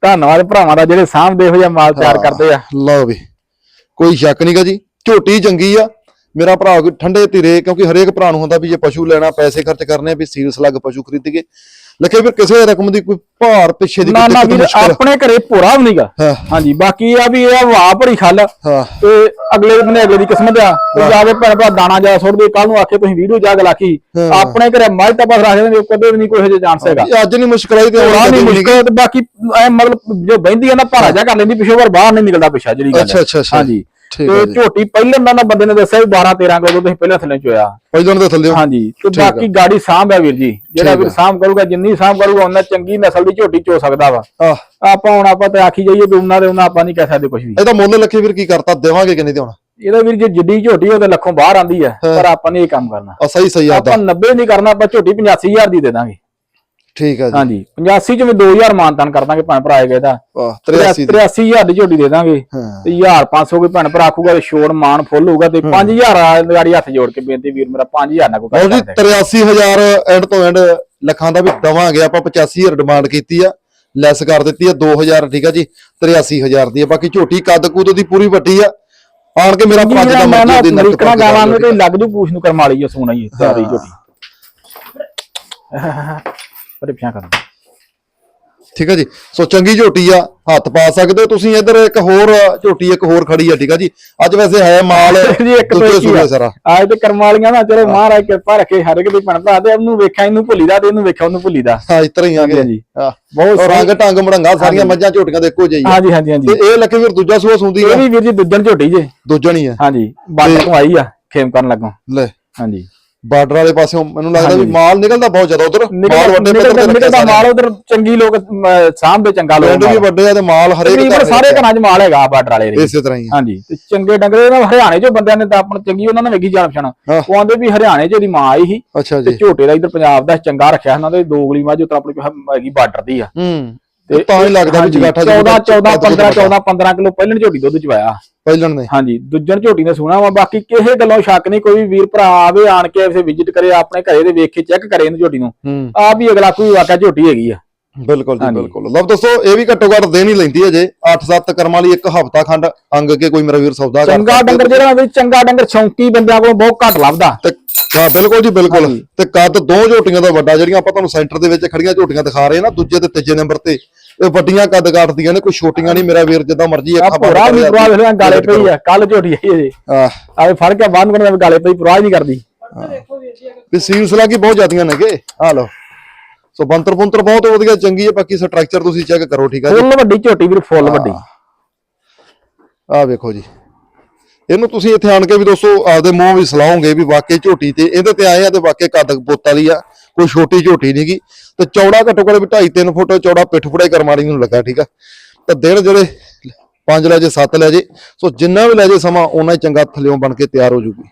ਧੰਨਵਾਦ ਭਰਾਵਾਂ ਦਾ ਜਿਹੜੇ ਸਾਹਮਣੇ ਇਹੋ ਜਿਹਾ ਮਾਲ ਤਿਆਰ ਕਰਦੇ ਆ। ਲਓ ਵੀ। ਕੋਈ ਸ਼ੱਕ ਨਹੀਂਗਾ ਜੀ। ਝੋਟੀ ਚੰਗੀ ਆ। ਮੇਰਾ ਭਰਾ ਕੋਈ ਠੰਡੇ ਧੀਰੇ ਕਿਉਂਕਿ ਹਰੇਕ ਭਰਾ ਨੂੰ ਹੁੰਦਾ ਵੀ ਜੇ ਪਸ਼ੂ ਲੈਣਾ ਪੈਸੇ ਖਰਚ ਕਰਨੇ ਵੀ ਸੀਲ ਸਲੱਗ ਪਸ਼ੂ ਖਰੀਦੀਏ। ਲੱਖੇ ਵੀਰ ਕਿਸੇ ਰਕਮ ਦੀ ਕੋਈ ਭਾਰ ਪਿੱਛੇ ਦੀ ਨਾ ਨਾ ਵੀਰ ਆਪਣੇ ਘਰੇ ਭੋਰਾ ਵੀ ਨਹੀਂਗਾ। ਹਾਂਜੀ ਬਾਕੀ ਆ ਵੀ ਇਹ ਵਾਹ ਭਰੀ ਖੱਲ। ਤੇ ਅਗਲੇ ਦਿਨ ਅਗਲੇ ਦੀ ਕਿਸਮਤ ਆ। ਤੇ ਜਾ ਕੇ ਭੈਣ ਭਰਾ ਦਾਣਾ ਜਾ ਸੁੱਟਦੇ ਕੱਲ ਨੂੰ ਆਖੇ ਤੁਸੀਂ ਵੀਡੀਓ ਜਾ ਕੇ ਲਾਖੀ। ਆਪਣੇ ਘਰੇ ਮੱਝ ਤਾਂ ਬਸ ਰੱਖ ਦਿੰਦੇ ਕਦੇ ਵੀ ਨਹੀਂ ਕੋਈ ਹਜੇ ਹੈਗਾ। ਇਹ ਅੱਜ ਨਹੀਂ ਮੁਸ਼ਕਲ ਆਈ ਤੇ ਹੁਣ ਨਹੀਂ ਮੁਸ਼ਕਲ ਤੇ ਬਾਕੀ ਐ ਮਤਲਬ ਜੋ ਬਹਿੰਦੀ ਆ ਨਾ ਭਾਰਾ ਜਾ ਕਰ ਲੈਂਦੀ ਪਿਛੋ ਵਾਰ ਬਾਹਰ ਨਹੀਂ ਨਿਕਲਦਾ ਪਿਛਾ ਜਿਹੜੀ ਗੱਲ ਅੱਛਾ, ਅੱਛਾ। ਹਾਂਜੀ। ਤੇ ਝੋਟੀ ਪਹਿਲਾਂ ਦਾ ਨਾ ਬੰਦੇ ਨੇ ਦੱਸਿਆ ਵੀ 12 13 ਕਿਲੋ ਤੁਸੀਂ ਪਹਿਲਾਂ ਥੱਲੇ ਚੋਇਆ। ਪਹਿਲਾਂ ਦੇ ਥੱਲੇ ਹਾਂਜੀ ਤੇ। ਬਾਕੀ ਗਾੜੀ ਸਾਂਭ ਹੈ ਵੀਰ ਜੀ। ਜਿਹੜਾ ਵੀਰ। ਸਾਂਭ ਕਰੂਗਾ ਜਿੰਨੀ ਸਾਂਭ ਕਰੂਗਾ ਉਹਨਾਂ ਚੰਗੀ ਨਸਲ ਦੀ ਝੋਟੀ ਚੋ ਸਕਦਾ ਵਾ। ਆਪਾਂ ਹੁਣ ਆਪਾਂ ਤੇ ਆਖੀ ਜਾਈਏ ਵੀ ਉਹਨਾਂ ਦੇ ਉਹਨਾਂ ਆਪਾਂ ਨਹੀਂ ਕਹਿ ਸਕਦੇ ਕੁਝ ਵੀ। ਇਹਦਾ ਮੁੱਲ ਲੱਖੀ ਵੀਰ ਕੀ ਕਰਤਾ ਦੇਵਾਂਗੇ ਕਿੰਨੇ ਦੇ ਹੁਣ? ਇਹਦਾ ਵੀਰ ਜੇ ਜਿੱਡੀ ਝੋਟੀ ਉਹਦੇ ਲੱਖੋਂ ਬਾਹਰ ਆਂਦੀ ਹੈ। ਪਰ ਆਪਾਂ ਨੇ ਇਹ ਕੰਮ ਕਰਨਾ। ਆ ਸਹੀ ਸਹੀ ਆਪਾਂ 90 ਨਹੀਂ ਕਰਨਾ ਆਪਾਂ ਝੋਟੀ 85000 ਦੀ ਦੇ ਦਾਂਗੇ। ਠੀਕ ਹੈ ਜੀ। ਹਾਂਜੀ 85 ਚ ਵੀ 2000 ਮਾਨਤਾਨ ਕਰ ਦਾਂਗੇ ਭੈਣ ਭਰਾ ਇਹਦਾ ਆਹ 83 ਦੀ। 83000 ਦੀ ਝੋਟੀ ਦੇ ਦਾਂਗੇ। ਤੇ 1500 ਕੋਈ ਭੈਣ ਭਰਾ ਆਖੂਗਾ ਤੇ ਛੋੜ ਮਾਨ ਫੁੱਲ ਹੋਊਗਾ ਤੇ 5000 ਗਾੜੀ ਹੱਥ ਜੋੜ ਕੇ ਬੇਨਤੀ ਵੀਰ ਮੇਰਾ 5000 ਨਾ ਕੋਈ ਜੀ ਕਰ ਦੇ 83000 ਐਂਡ ਤੋਂ ਐਂਡ ਲੱਖਾਂ ਦਾ ਵੀ ਦਵਾਂਗੇ ਆਪਾਂ 85000 ਡਿਮਾਂਡ ਕੀਤੀ ਆ। ਲੈਸ ਕਰ ਦਿੱਤੀ ਆ 2000 ਠੀਕ ਆ ਜੀ 83000 ਦੀ। ਆ ਬਾਕੀ ਝੋਟੀ ਕੱਦ ਕੁੱਦ ਦੀ ਪੂਰੀ ਵੱਡੀ ਆ। ਆਣ ਕੇ ਮੇਰਾ ਭੱਜ ਦਾ ਮਰਜ਼ੀ ਦੀ ਨੱਕ ਪੱਕ ਗਾਵਾਂ ਨੂੰ। ਤੇ ਲੱਗ ਜੂ ਪੂਛ ਨੂੰ ਕਰਮਾ ਲਈ ਸੋਣਾ ਹੀ ਸਾਰੀ ਝੋਟੀ। ਪਰ ਪਿਆ ਕਰ ਠੀਕ ਆ ਜੀ। ਸੋ ਚੰਗੀ ਝੋਟੀ ਆ ਹੱਥ ਪਾ ਸਕਦੇ ਹੋ ਤੁਸੀਂ। ਇੱਧਰ ਇੱਕ ਹੋਰ ਝੋਟੀ ਇੱਕ ਹੋਰ ਖੜੀ ਆ ਠੀਕ ਆ ਜੀ। ਅੱਜ ਵੈਸੇ ਹੈ ਮਾਲ ਜੀ ਦੂਜੇ ਹੀ। ਸਾਰਾ। ਆਜ ਤੇ ਕਰਮ ਵਾਲੀਆਂ ਨਾ ਚਲੋ ਮਹਾਰਾਜ ਕਿਰਪਾ ਰੱਖੇ ਹਰ ਇੱਕ ਦੀ ਭਰਾ ਤੇ ਉਹਨੂੰ ਵੇਖਿਆ ਇਹਨੂੰ ਭੁੱਲੀਦਾ ਤੇ ਇਹਨੂੰ ਵੇਖਿਆ ਉਹਨੂੰ ਭੁੱਲੀਦਾ। ਹਾਂ ਇਸ ਤਰ੍ਹਾਂ ਹੀ ਆ ਹਾਂਜੀ। ਹਾਂ। ਬਹੁਤ ਰੰਗ ਢੰਗ ਮੜੰਗਾ ਸਾਰੀਆਂ ਮੱਝਾਂ ਝੋਟੀਆਂ ਦੇ ਇੱਕੋ ਜਿਹੀ ਆ ਹਾਂਜੀ ਹਾਂਜੀ ਹਾਂਜੀ। ਤੇ ਇਹ ਲੱਗੇ ਫਿਰ ਦੂਜਾ ਸੂਆ ਸੁੰਦੀ ਇਹ ਆ। ਵੀ ਵੀਰ ਜੀ ਦੁੱਜਣ ਝੋਟੀ ਜੇ। ਦੂਜਾ ਨਹੀਂ ਆ। ਹਾਂਜੀ ਬਾਰਡਰ ਤੋਂ ਆਈ ਆ ਖੇਮ ਕਰਨ ਲੱਗੋਂ। ਲੈ। ਹਾਂਜੀ। ਬਾਰਡਰ ਵਾਲੇ ਪਾਸਿਓਂ ਮੈਨੂੰ ਲੱਗਦਾ ਵੀ। ਮਾਲ ਨਿਕਲਦਾ ਬਹੁਤ ਜ਼ਿਆਦਾ ਉਧਰ। ਮਾਲ ਵੱਡੇ ਪੱਧਰ ਤੇ ਮਾਲ ਉਧਰ ਚੰਗੀ ਲੋਕ ਸਾਂਭਦੇ ਚੰਗਾ ਲੋਕ ਪਿੰਡ ਵੀ ਵੱਡੇ ਆ ਤੇ ਮਾਲ ਹਰੇਕ ਘਰ ਸਾਰੇ ਘਰਾਂ 'ਚ ਮਾਲ ਹੈਗਾ ਬਾਰਡਰ ਵਾਲੇ ਏਰੀਏ ਇਸੇ ਤਰ੍ਹਾਂ ਹੀ। ਹਾਂਜੀ। ਤੇ ਚੰਗੇ ਡੰਗਰੇ ਨਾ ਹਰਿਆਣੇ 'ਚੋਂ ਬੰਦਿਆਂ ਨੇ ਤਾਂ ਆਪਣ ਚੰਗੀ ਉਹਨਾਂ ਨੇ ਵੇਖੀ ਜਾਣ ਪਛਾਣ। ਉਹ ਆਂਦੇ ਵੀ ਹਰਿਆਣੇ 'ਚ ਇਹਦੀ ਮਾਂ ਆਈ ਸੀ ਤੇ ਜੀ। ਝੋਟੇ ਦਾ ਇਧਰ ਪੰਜਾਬ ਦਾ ਚੰਗਾ ਰੱਖਿਆ ਉਹਨਾਂ ਦੇ ਦੋਗਲੀ ਮੱਝ ਉਤਰ ਆਪਣੀ ਕੋਈ ਹੈਗੀ ਬਾਰਡਰ ਦੀ ਆ। ਹੂੰ। ਤੇ ਤਾਂ ਹੀ ਲੱਗਦਾ ਵੀ ਜਗਾਠਾ 14 14 15 14 15 ਕਿਲੋ ਪਹਿਲਣ ਝੋਟੀ ਦੁੱਧ ਚਵਾਇਆ ਪਹਿਲਣ ਨੇ ਹਾਂਜੀ ਦੁੱਜਣ ਝੋਟੀ ਨੇ ਸੁਣਾ ਵਾ ਬਾਕੀ ਕਿਸੇ ਗੱਲੋਂ ਸ਼ੱਕ ਨਹੀਂ ਕੋਈ ਵੀਰ ਭਰਾ ਆਵੇ ਆਣ ਕੇ ਇਸੇ ਵਿਜ਼ਿਟ ਕਰੇ ਆਪਣੇ ਘਰੇ ਦੇ ਵੇਖ ਕੇ ਚੈੱਕ ਕਰੇ ਇਹਨੂੰ ਝੋਟੀ ਨੂੰ। ਆ ਵੀ ਅਗਲਾ ਕੋਈ ਵਾਕਿਆ ਝੋਟੀ ਹੈਗੀ ਆ। ਬਿਲਕੁਲ ਜੀ। ਬਿਲਕੁਲ। ਲਓ ਦੋਸਤੋ ਇਹ ਵੀ ਘੱਟੋ ਘੱਟ ਦੇਣ ਹੀ ਲੈਂਦੀ ਹੈ ਜੇ। 8-7 ਕਰਮਾਂ ਲਈ ਇੱਕ ਹਫਤਾ ਖੰਡ ਅੰਗ ਕੇ ਕੋਈ ਮੇਰਾ ਵੀਰ ਸੌਦਾ ਕਰਦਾ। ਚੰਗਾ ਡੰਗਰ ਜਿਹੜਾ ਵੀ ਚੰਗਾ ਡੰਗਰ ਸ਼ੌਂਕੀ ਬੰਦਿਆਂ ਕੋਲ ਬਹੁਤ ਘੱਟ ਲੱਭਦਾ। ਤੇ ਹਾਂ ਬਿਲਕੁਲ ਜੀ ਬਿਲਕੁਲ। ਤੇ ਕੱਦ ਦੋ ਝੋਟੀਆਂ ਦਾ ਵੱਡਾ ਜਿਹੜੀਆਂ ਆਪਾਂ ਤੁਹਾਨੂੰ ਸੈਂਟਰ ਦੇ ਵਿੱਚ ਖੜੀਆਂ ਝੋਟੀਆਂ ਦਿਖਾ ਰਹੇ ਨਾ ਦੂਜੇ ਤੇ ਤੀਜੇ ਨੰਬਰ ਤੇ। ਇਹ ਵੱਡੀਆਂ ਕੱਦ ਕਾਟਦੀਆਂ ਨੇ ਕੋਈ ਛੋਟੀਆਂ ਨਹੀਂ ਮੇਰਾ ਵੀਰ ਜਿੱਦਾਂ ਮਰਜ਼ੀ ਆ ਅੱਖਾਂ ਪੂਰਾ ਵੀ ਪੂਰਾ ਵੇਖ ਲਿਆ ਗਾਲੇ ਪਈ ਆ ਕੱਲ ਝੋਟੀ ਆਈ ਜੇ ਹਾਂ। ਆਵੇ ਫੜ ਕੇ ਬੰਦ ਕਰਨ ਦਾ ਗਾਲੇ ਪਈ ਪੂਰਾ ਨਹੀਂ ਕਰਦੀ। ਤੇ ਸੀਲਸ ਲੱਗੀ ਬਹੁਤ ਜ਼ਿਆਦੀਆਂ ਨੇਗੇ ਆ ਲਓ। ਸੋ ਬੰਤਰ ਬੰਤਰ ਬਹੁਤ ਵਧੀਆ ਚੰਗੀ ਹੈ ਬਾਕੀ ਸਟਰਕਚਰ ਤੁਸੀਂ ਚੈੱਕ ਕਰੋ ਠੀਕ ਹੈ ਜੀ। ਫੁੱਲ ਵੱਡੀ ਝੋਟੀ ਵੀਰ ਫੁੱਲ ਵੱਡੀ। ਆਹ ਵੇਖੋ ਜੀ। ਇਹਨੂੰ ਤੁਸੀਂ ਇੱਥੇ ਆਣ ਕੇ ਵੀ ਦੋਸਤੋ ਆਪਦੇ ਮੂੰਹ ਵੀ ਸਲਾਹੋਗੇ ਵੀ ਵਾਕਈ ਝੋਟੀ ਤੇ ਇਹਦੇ ਤੇ ਆਏ ਆ ਤੇ ਵਾਕਈ ਕੱਦ ਬੋਤ ਵਾਲੀ ਆ ਕੋਈ ਛੋਟੀ ਝੋਟੀ ਨਹੀਂਗੀ ਤੇ ਚੌੜਾ ਘੱਟੋ ਘੱਟ ਵੀ 2.5 3 ਫੁੱਟ ਚੌੜਾ ਪਿੱਠ ਫੁੜੇ ਕਰਮਾੜੀ ਨੂੰ ਲੱਗਾ ਠੀਕ ਆ? ਤੇ ਦਿਨ ਜਿਹੜੇ 5 ਲੈ ਜੇ 7 ਲੈ ਜੇ ਸੋ ਜਿੰਨਾ ਵੀ ਲੈ ਜੇ ਸਮਾਂ ਓਨਾ ਹੀ ਚੰਗਾ ਥਲਿਓਂ ਬਣ ਕੇ ਤਿਆਰ ਹੋ ਜੂਗੀ।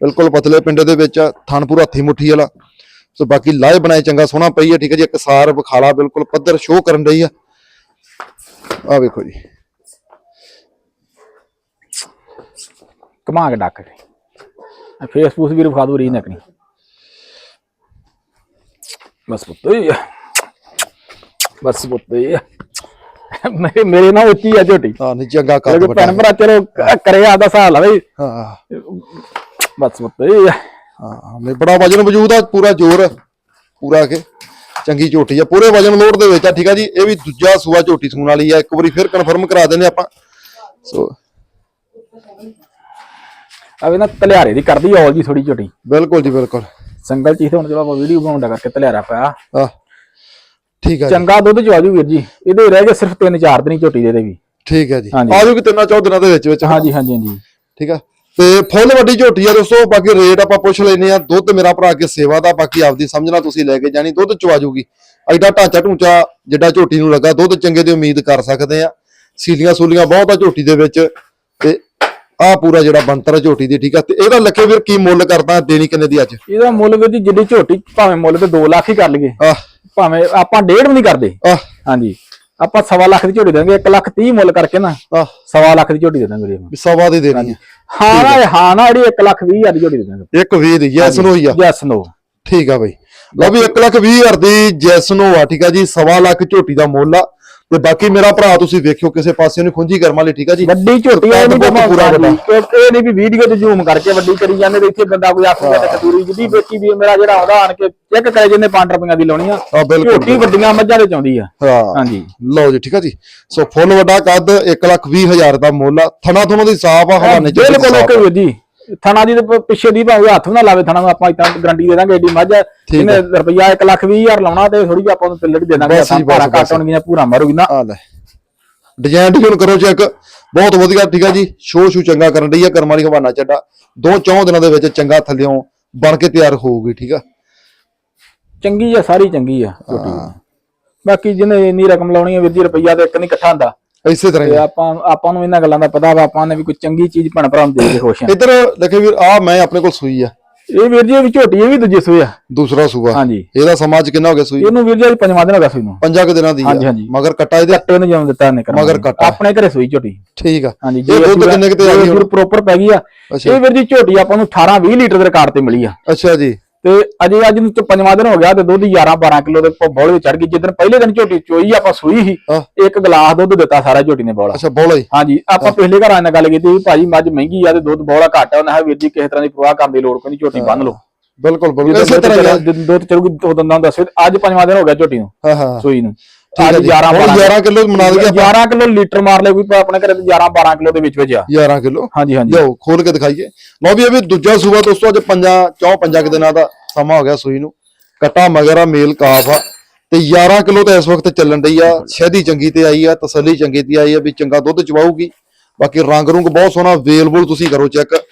ਬਿਲਕੁਲ ਪਤਲੇ ਪਿੰਡੇ ਦੇ ਵਿੱਚ ਆ, ਥਣ ਪੂਰਾ ਹੱਥੀ ਮੁੱਠੀ ਵਾਲਾ। ਸੋ ਬਾਕੀ ਲਾਏ ਬਣਾਏ ਚੰਗਾ ਸੋਹਣਾ ਪਈ ਹੈ ਠੀਕ ਹੈ ਜੀ ਇੱਕ ਸਾਰ ਬਖਾਲਾ ਬਿਲਕੁਲ ਪੱਧਰ ਸ਼ੋਅ ਕਰਨ ਰਹੀ ਆ। ਆ ਵੇਖੋ ਜੀ। ਕੇ ਡੱਕ ਕੇ। ਫੇਸਬੁੱਕ ਵੀਰ ਵਿਖਾ ਦੋ ਰੀ ਨਕਣੀ ਬਸ ਪੁੱਤ। ਬਸ ਪੁੱਤ। ਮੇਰੇ ਮੇਰੇ ਨਾਲ ਉੱਚੀ ਆ ਝੋਟੀ। ਹਾਂ ਨਹੀਂ ਚੰਗਾ ਕਿਉਂਕਿ ਵੱਡਾ। ਭੈਣ ਭਰਾ ਚਲੋ ਕਰੇ ਆਦਾ ਹਿਸਾਬ ਲਾਵੇ ਹਾਂ। ਬਸ ਪੁੱਤ। ਹਾਂ ਨਹੀਂ ਬੜਾ ਵਜਨ ਵਜੂਦ ਆ ਪੂਰਾ ਜ਼ੋਰ ਪੂਰਾ ਕੇ। ਚੰਗੀ ਝੋਟੀ ਆ ਪੂਰੇ ਵਜਨ ਲੋਡ ਦੇ ਵਿੱਚ ਆ ਠੀਕ ਆ ਜੀ। ਇਹ ਵੀ ਦੂਜਾ ਸੂਆ ਝੋਟੀ ਸੂਣ ਵਾਲੀ ਆ। ਇੱਕ ਵਾਰੀ ਫਿਰ ਕਨਫਰਮ ਕਰਾ ਦਿੰਦੇ ਆਪਾਂ। ਸੋ ਆਵੇ ਨਾ ਤਲਿਆਰੇ ਦੀ ਕਰਦੀ ਔਲ ਜੀ ਥੋੜੀ ਝੋਟੀ ਬਿਲਕੁਲ ਜੀ ਬਿਲਕੁਲ। ਸੰਗਲ ਚੀਜ਼ ਹੁਣ ਚਲੋ ਆਪਾਂ ਵੀਡੀਓ ਬਣਾਉਂਦਾ ਕਰਕੇ ਤਲਿਆਰਾ ਪਿਆ ਆ ਠੀਕ ਜੀ। ਚੰਗਾ ਦੁੱਧ ਚਵਾਜੂ ਵੀਰ ਜੀ। ਇਹਦੇ ਰਹਿ ਗਏ ਸਿਰਫ 3-4 ਦਿਨ ਹੀ ਝੋਟੀ ਦੇ ਦੇ ਵੀ ਠੀਕ ਹੈ ਜੀ। ਆ ਜੂਗੀ ਤਿੰਨਾਂ ਚੌ ਦਿਨਾਂ ਦੇ ਵਿੱਚ ਵਿੱਚ। ਹਾਂਜੀ ਹਾਂਜੀ ਹਾਂਜੀ। ਠੀਕ ਆ। ਤੇ ਫੁੱਲ ਵੱਡੀ ਝੋਟੀ ਆ ਦੋਸਤੋ ਬਾਕੀ ਰੇਟ ਆਪਾਂ ਪੁੱਛ ਲੈਨੇ ਆ। ਦੁੱਧ ਮੇਰਾ ਭਰਾ ਕੇ ਸੇਵਾ ਦਾ ਬਾਕੀ ਆਪਦੀ ਸਮਝਣਾ ਤੁਸੀਂ ਲੈ ਕੇ ਜਾਣੀ। ਦੁੱਧ ਚਵਾ ਜੂਗੀ ਐਡਾ ਢਾਂਚਾ ਢੂੰਚਾ ਜਿੱਡਾ ਝੋਟੀ ਨੂੰ ਲੱਗਾ ਦੁੱਧ ਚੰਗੇ ਦੀ ਉਮੀਦ ਕਰ ਸਕਦੇ ਆ। ਸੀਲੀਆਂ ਸੂਲੀਆਂ ਬਹੁਤ ਆ ਝੋਟੀ ਦੇ ਵਿੱਚ। ਤੇ ਆ ਪੂਰਾ ਜਿਹੜਾ ਬੰਤਰ ਆ ਝੋਟੀ ਦੀ ਠੀਕ ਆ? ਤੇ ਇਹਦਾ ਲੱਖੇ ਵੀਰ ਕੀ ਮੁੱਲ ਕਰਦਾ ਦੇਣੀ ਕਿੰਨੇ ਦੀ ਅੱਜ? ਇਹਦਾ ਮੁੱਲ ਵੀਰ ਜੀ ਜਿੱਡੀ ਝੋਟੀ ਭਾਵੇਂ ਮੁੱਲ ਤੇ 2 ਲੱਖ ਹੀ ਕਰ ਲਈਏ। ਆ। ਭਾਵੇਂ ਆਪਾਂ ਡੇਢ ਵੀ ਨਹੀਂ ਕਰਦੇ। ਆ। ਹਾਂਜੀ। ਆਪਾਂ ਸਵਾ ਲੱਖ ਦੀ ਝੋਟੀ ਦੇਵਾਂਗੇ 1 ਲੱਖ 30 ਮੁੱਲ ਕਰਕੇ ਨਾ ਆ। ਸਵਾ ਲੱਖ ਦੀ ਝੋਟੀ ਦੇ ਦਾਂਗੇ ਵੀਰੇ ਆਪਾਂ। ਸਵਾ ਦੀ ਦੇਣੀ ਆ। ਹਾਂ ਨਾ ਹਾਂ ਨਾ ਜਿਹੜੀ 1 ਲੱਖ 20 ਹਜ਼ਾਰ ਦੀ ਝੋਟੀ ਦੇ ਦਾਂਗੇ। ਇੱਕ 20 ਦੀ ਯੈਸ ਨੋ ਹੀ ਆ। ਯੈਸ ਨੋ ਠੀਕ ਆ ਬਈ। ਲਓ ਵੀ 1 ਲੱਖ 20 ਹਜ਼ਾਰ ਦੀ ਜੈਸ ਨੋ ਆ ਠੀਕ ਆ ਜੀ ਸਵਾ ਲੱਖ ਝੋਟੀ ਦਾ ਮੁੱਲ ਆ। ਤੇ ਬਾਕੀ ਮੇਰਾ ਭਰਾ ਤੁਸੀਂ ਵੇਖਿਓ ਕਿਸੇ ਪਾਸੇ ਨੂੰ ਖੁੰਝੀ ਕਰਮਾਂ ਲਈ ਠੀਕ ਆ ਜੀ? ਵੱਡੀ ਝੋਟੀ ਆ ਕੱਦ ਨਹੀਂ ਬਹੁਤ ਪੂਰਾ ਵੱਡਾ। ਇਹ ਨਹੀਂ ਵੀ ਵੀਡੀਓ ਤੇ ਜ਼ੂਮ ਕਰਕੇ ਵੱਡੀ ਕਰੀ ਜਾਂਦੇ ਤੇ ਇੱਥੇ ਬੰਦਾ ਕੋਈ ਆਖੂਗਾ ਤੇ ਕਤੂਰੀ ਜਿੱਦੀ ਵੇਚੀ ਵੀ ਮੇਰਾ ਜਿਹੜਾ ਆਉਂਦਾ ਆਣ ਕੇ ਚੈੱਕ ਕਰੇ ਜਿੰਨੇ 5 ਰੁਪਈਆਂ ਦੀ ਲਾਉਣੀ ਆ ਝੋਟੀ ਵੱਡੀਆਂ ਮੱਝਾਂ ਦੇ ਚਾਉਂਦੀ ਆ। ਹਾਂਜੀ। ਲਓ ਜੀ ਠੀਕ ਆ ਜੀ। ਸੋ ਫੁੱਲ ਵੱਡਾ ਕੱਦ 1 ਲੱਖ 20 ਹਜ਼ਾਰ ਦਾ ਮੁੱਲ ਆ। ਥਣਾ ਥਣਾ ਦੀ ਸਾਫ਼ ਆ ਹਵਾਨੇ ਚ ਬਿਲਕੁਲ ਓਕੇ ਜੀ। ਥਣਾ ਦੀ ਤੇ ਪਿੱਛੇ ਦੀ ਭਾਵੇਂ ਹੱਥ ਵੀ ਨਾ ਲਾਵੇ ਥਣਾ ਨੂੰ ਆਪਾਂ ਇਤਾਂ ਗਰੰਟੀ ਦੇ ਦਾਂਗੇ ਏਡੀ ਮੱਝ। ਆ। ਇਹਨੇ ਰੁਪਈਆ 1 ਲੱਖ 20 ਹਜ਼ਾਰ ਲਾਉਣਾ ਤੇ ਥੋੜੀ ਜਿਹੀ ਆਪਾਂ ਨੂੰ ਪਿੱਲੜ ਦੇ ਦਾਂਗੇ ਆਪਾਂ ਭਾਰਾ। ਕੱਟ ਹੋਣਗੀਆਂ ਪੂਰਾ ਮਾਰੂਗੀ ਨਾ। ਆ ਲੈ। ਡਿਜ਼ਾਈਨ ਡਿਜ਼ਾਈਨ ਕਰੋ ਚੈੱਕ ਬਹੁਤ ਵਧੀਆ ਠੀਕ ਆ ਜੀ। ਸ਼ੋ ਸ਼ੂ ਚੰਗਾ ਕਰਨ ਰਹੀ ਆ ਕਰਮਾਂ ਵਾਲੀ ਹਵਾਨਾ ਚੱਡਾ। ਦੋ ਚੌਂ ਦਿਨਾਂ ਦੇ ਵਿੱਚ ਚੰਗਾ ਥੱਲਿਓਂ ਬਣ ਕੇ ਤਿਆਰ ਹੋਊਗੀ ਠੀਕ ਆ? ਚੰਗੀ ਆ ਸਾਰੀ ਚੰਗੀ ਆ ਬਾਕੀ ਜਿਹਨੇ ਇੰਨੀ ਰਕਮ ਲਾਉਣੀ ਆ ਵੀਰ ਜੀ ਰੁਪਈਆ ਤੇ ਇੱਕ ਨਹੀਂ ਇਕੱਠਾ ਹੁੰਦਾ। ਇਸੇ ਤਰ੍ਹਾਂ ਤੇ ਹੀ ਆਪਾਂ ਆਪਾਂ ਨੂੰ ਇਹਨਾਂ ਗੱਲਾਂ ਦਾ ਪਤਾ ਵਾ ਆਪਾਂ ਨੇ ਵੀ ਕੋਈ ਚੰਗੀ ਚੀਜ਼ ਭਣ ਭਰਾ ਨੂੰ ਦੇ ਕੇ ਖੁਸ਼ ਆ। ਇੱਧਰ ਦੇਖੇ ਵੀਰ ਆ ਮੈਂ ਆਪਣੇ ਕੋਲ ਸੂਈ ਆ। ਇਹ ਵੀਰ ਜੀ ਇਹ ਵੀ ਝੋਟੀ ਇਹ ਵੀ ਦੂਜੇ ਸੂਏ ਆ। ਦੂਸਰਾ ਸੂਆ। ਹਾਂਜੀ। ਇਹਦਾ ਸਮਾਜ ਕਿੰਨਾ ਹੋ ਗਿਆ ਸੂਈ? ਇਹਨੂੰ ਵੀਰ ਜੀ ਅੱਜ ਪੰਜਵਾਂ ਦਿਨ ਹੋ ਗਿਆ ਸੂਈ ਨੂੰ। ਪੰਜਾਂ ਕੁ ਦਿਨਾਂ ਦੀ ਹਾਂਜੀ, ਆ। ਹਾਂਜੀ। ਮਗਰ ਕੱਟਾ ਇਹਦੇ ਕੱਟੇ ਨੂੰ ਜਨਮ ਦਿੱਤਾ ਕਰਮ ਮਗਰ ਕੱਟਾ। ਆਪਣੇ ਘਰੇ ਸੂਈ ਝੋਟੀ। ਠੀਕ ਆ। ਹਾਂਜੀ ਇਹ ਦੁੱਧ ਕਿੰਨੇ ਕਿਤੇ ਆ ਗਈ ਹੁਣ? ਪ੍ਰੋਪਰ ਪੈ ਗਈ ਆ। ਅੱਛਾ। ਇਹ ਵੀਰ ਜੀ ਝੋਟੀ ਆਪਾਂ ਨੂੰ 18 20 ਲੀਟਰ ਦੇ ਰਿਕਾਰਡ ਤੇ ਮਿਲੀ ਆ। ਅੱਛਾ ਜੀ। ਤੇ ਅਜੇ ਅੱਜ ਨੂੰ ਤੇ ਪੰਜਵਾਂ ਦਿਨ ਹੋ ਗਿਆ ਤੇ ਦੁੱਧ 11 12 ਕਿਲੋ ਦੇ ਬੋਲ ਵਿੱਚ ਚੜ ਗਈ। ਜਿੱਦਣ ਪਹਿਲੇ ਦਿਨ ਝੋਟੀ ਚੋਈ ਆਪਾਂ ਸੂਈ ਸੀ ਹਾਂ। ਇੱਕ ਗਲਾਸ ਦੁੱਧ ਦਿੱਤਾ ਸਾਰਾ ਝੋਟੀ ਨੇ ਬੋਲਾ ਅੱਛਾ ਬੋਲਾ ਹੀ। ਹਾਂਜੀ ਆਪਾਂ ਪਿਛਲੇ ਘਰ ਨਾਲ ਗੱਲ ਕੀਤੀ ਭਾਜੀ ਮੱਝ ਮਹਿੰਗੀ ਆ ਤੇ ਦੁੱਧ ਬੋਲਾ ਘੱਟ ਆ ਉਹਨਾਂ ਹੈ ਵੀਰ ਜੀ ਕਿਸੇ ਤਰ੍ਹਾਂ ਦੀ ਪ੍ਰਵਾਹ ਕਰਨ ਦੀ ਲੋੜ ਕੋਈ ਨਹੀਂ ਝੋਟੀ ਬੰਨ ਲਓ। ਬਿਲਕੁਲ ਬਿਲਕੁਲ। ਇਸੇ ਤਰ੍ਹਾਂ ਦੁੱਧ ਚੜੂਗੀ ਦੋ ਦੰਦਾਂ ਨੂੰ ਦੱਸੋ ਅੱਜ ਪੰਜਵਾਂ ਦਿਨ ਹੋ ਗਿਆ ਝੋਟੀ ਨੂੰ ਹਾਂ ਹਾਂ। ਸੂਈ ਨੂੰ। ਠੀਕ ਹੈ ਜੀ। 11 ਹੁਣ 12 11 ਕਿਲੋ ਦਈਏ ਆਪਾਂ। 11 ਕਿਲੋ ਲੀਟਰ ਮਾਰ ਲਿਆ ਕੋਈ ਆਪਣੇ ਘਰੇ ਤੇ 11 12 ਕਿਲੋ ਦੇ ਵਿੱਚ ਵਿੱਚ ਆ। 11 ਕਿਲੋ? ਹਾਂਜੀ ਹਾਂਜੀ। ਲਿਆਓ ਖੋਲ ਕੇ ਦਿਖਾਈਏ। ਲਓ ਵੀ ਇਹ ਵੀ ਦੂਜਾ ਸੂਆ ਦੋਸਤੋ ਅੱਜ ਪੰਜਾਂ ਚੌ ਪੰਜਾਂ ਕੁ ਦਿਨਾਂ ਦਾ ਸਮਾਂ ਹੋ ਗਿਆ ਸੂਈ ਨੂੰ। ਕਟਾ ਮਗਰਾ ਮੇਲ ਕਾਫ ਆ। ਤੇ 11 ਕਿਲੋ ਤਾਂ ਇਸ ਵਕਤ ਚੱਲਣ ਡਈ ਆ। ਸ਼ਹਿਦੀ ਚੰਗੀ ਤੇ ਆਈ ਆ ਤਸੱਲੀ ਚੰਗੀ ਤੇ ਆਈ ਆ ਵੀ ਚੰਗਾ ਦੁੱਧ ਚਵਾਊਗੀ। ਬਾਕੀ ਰੰਗ ਰੁੰਗ ਬਹੁਤ ਸੋਹਣਾ ਵੇਲਬੁਲ ਤੁਸੀਂ ਕਰੋ ਚੈੱਕ।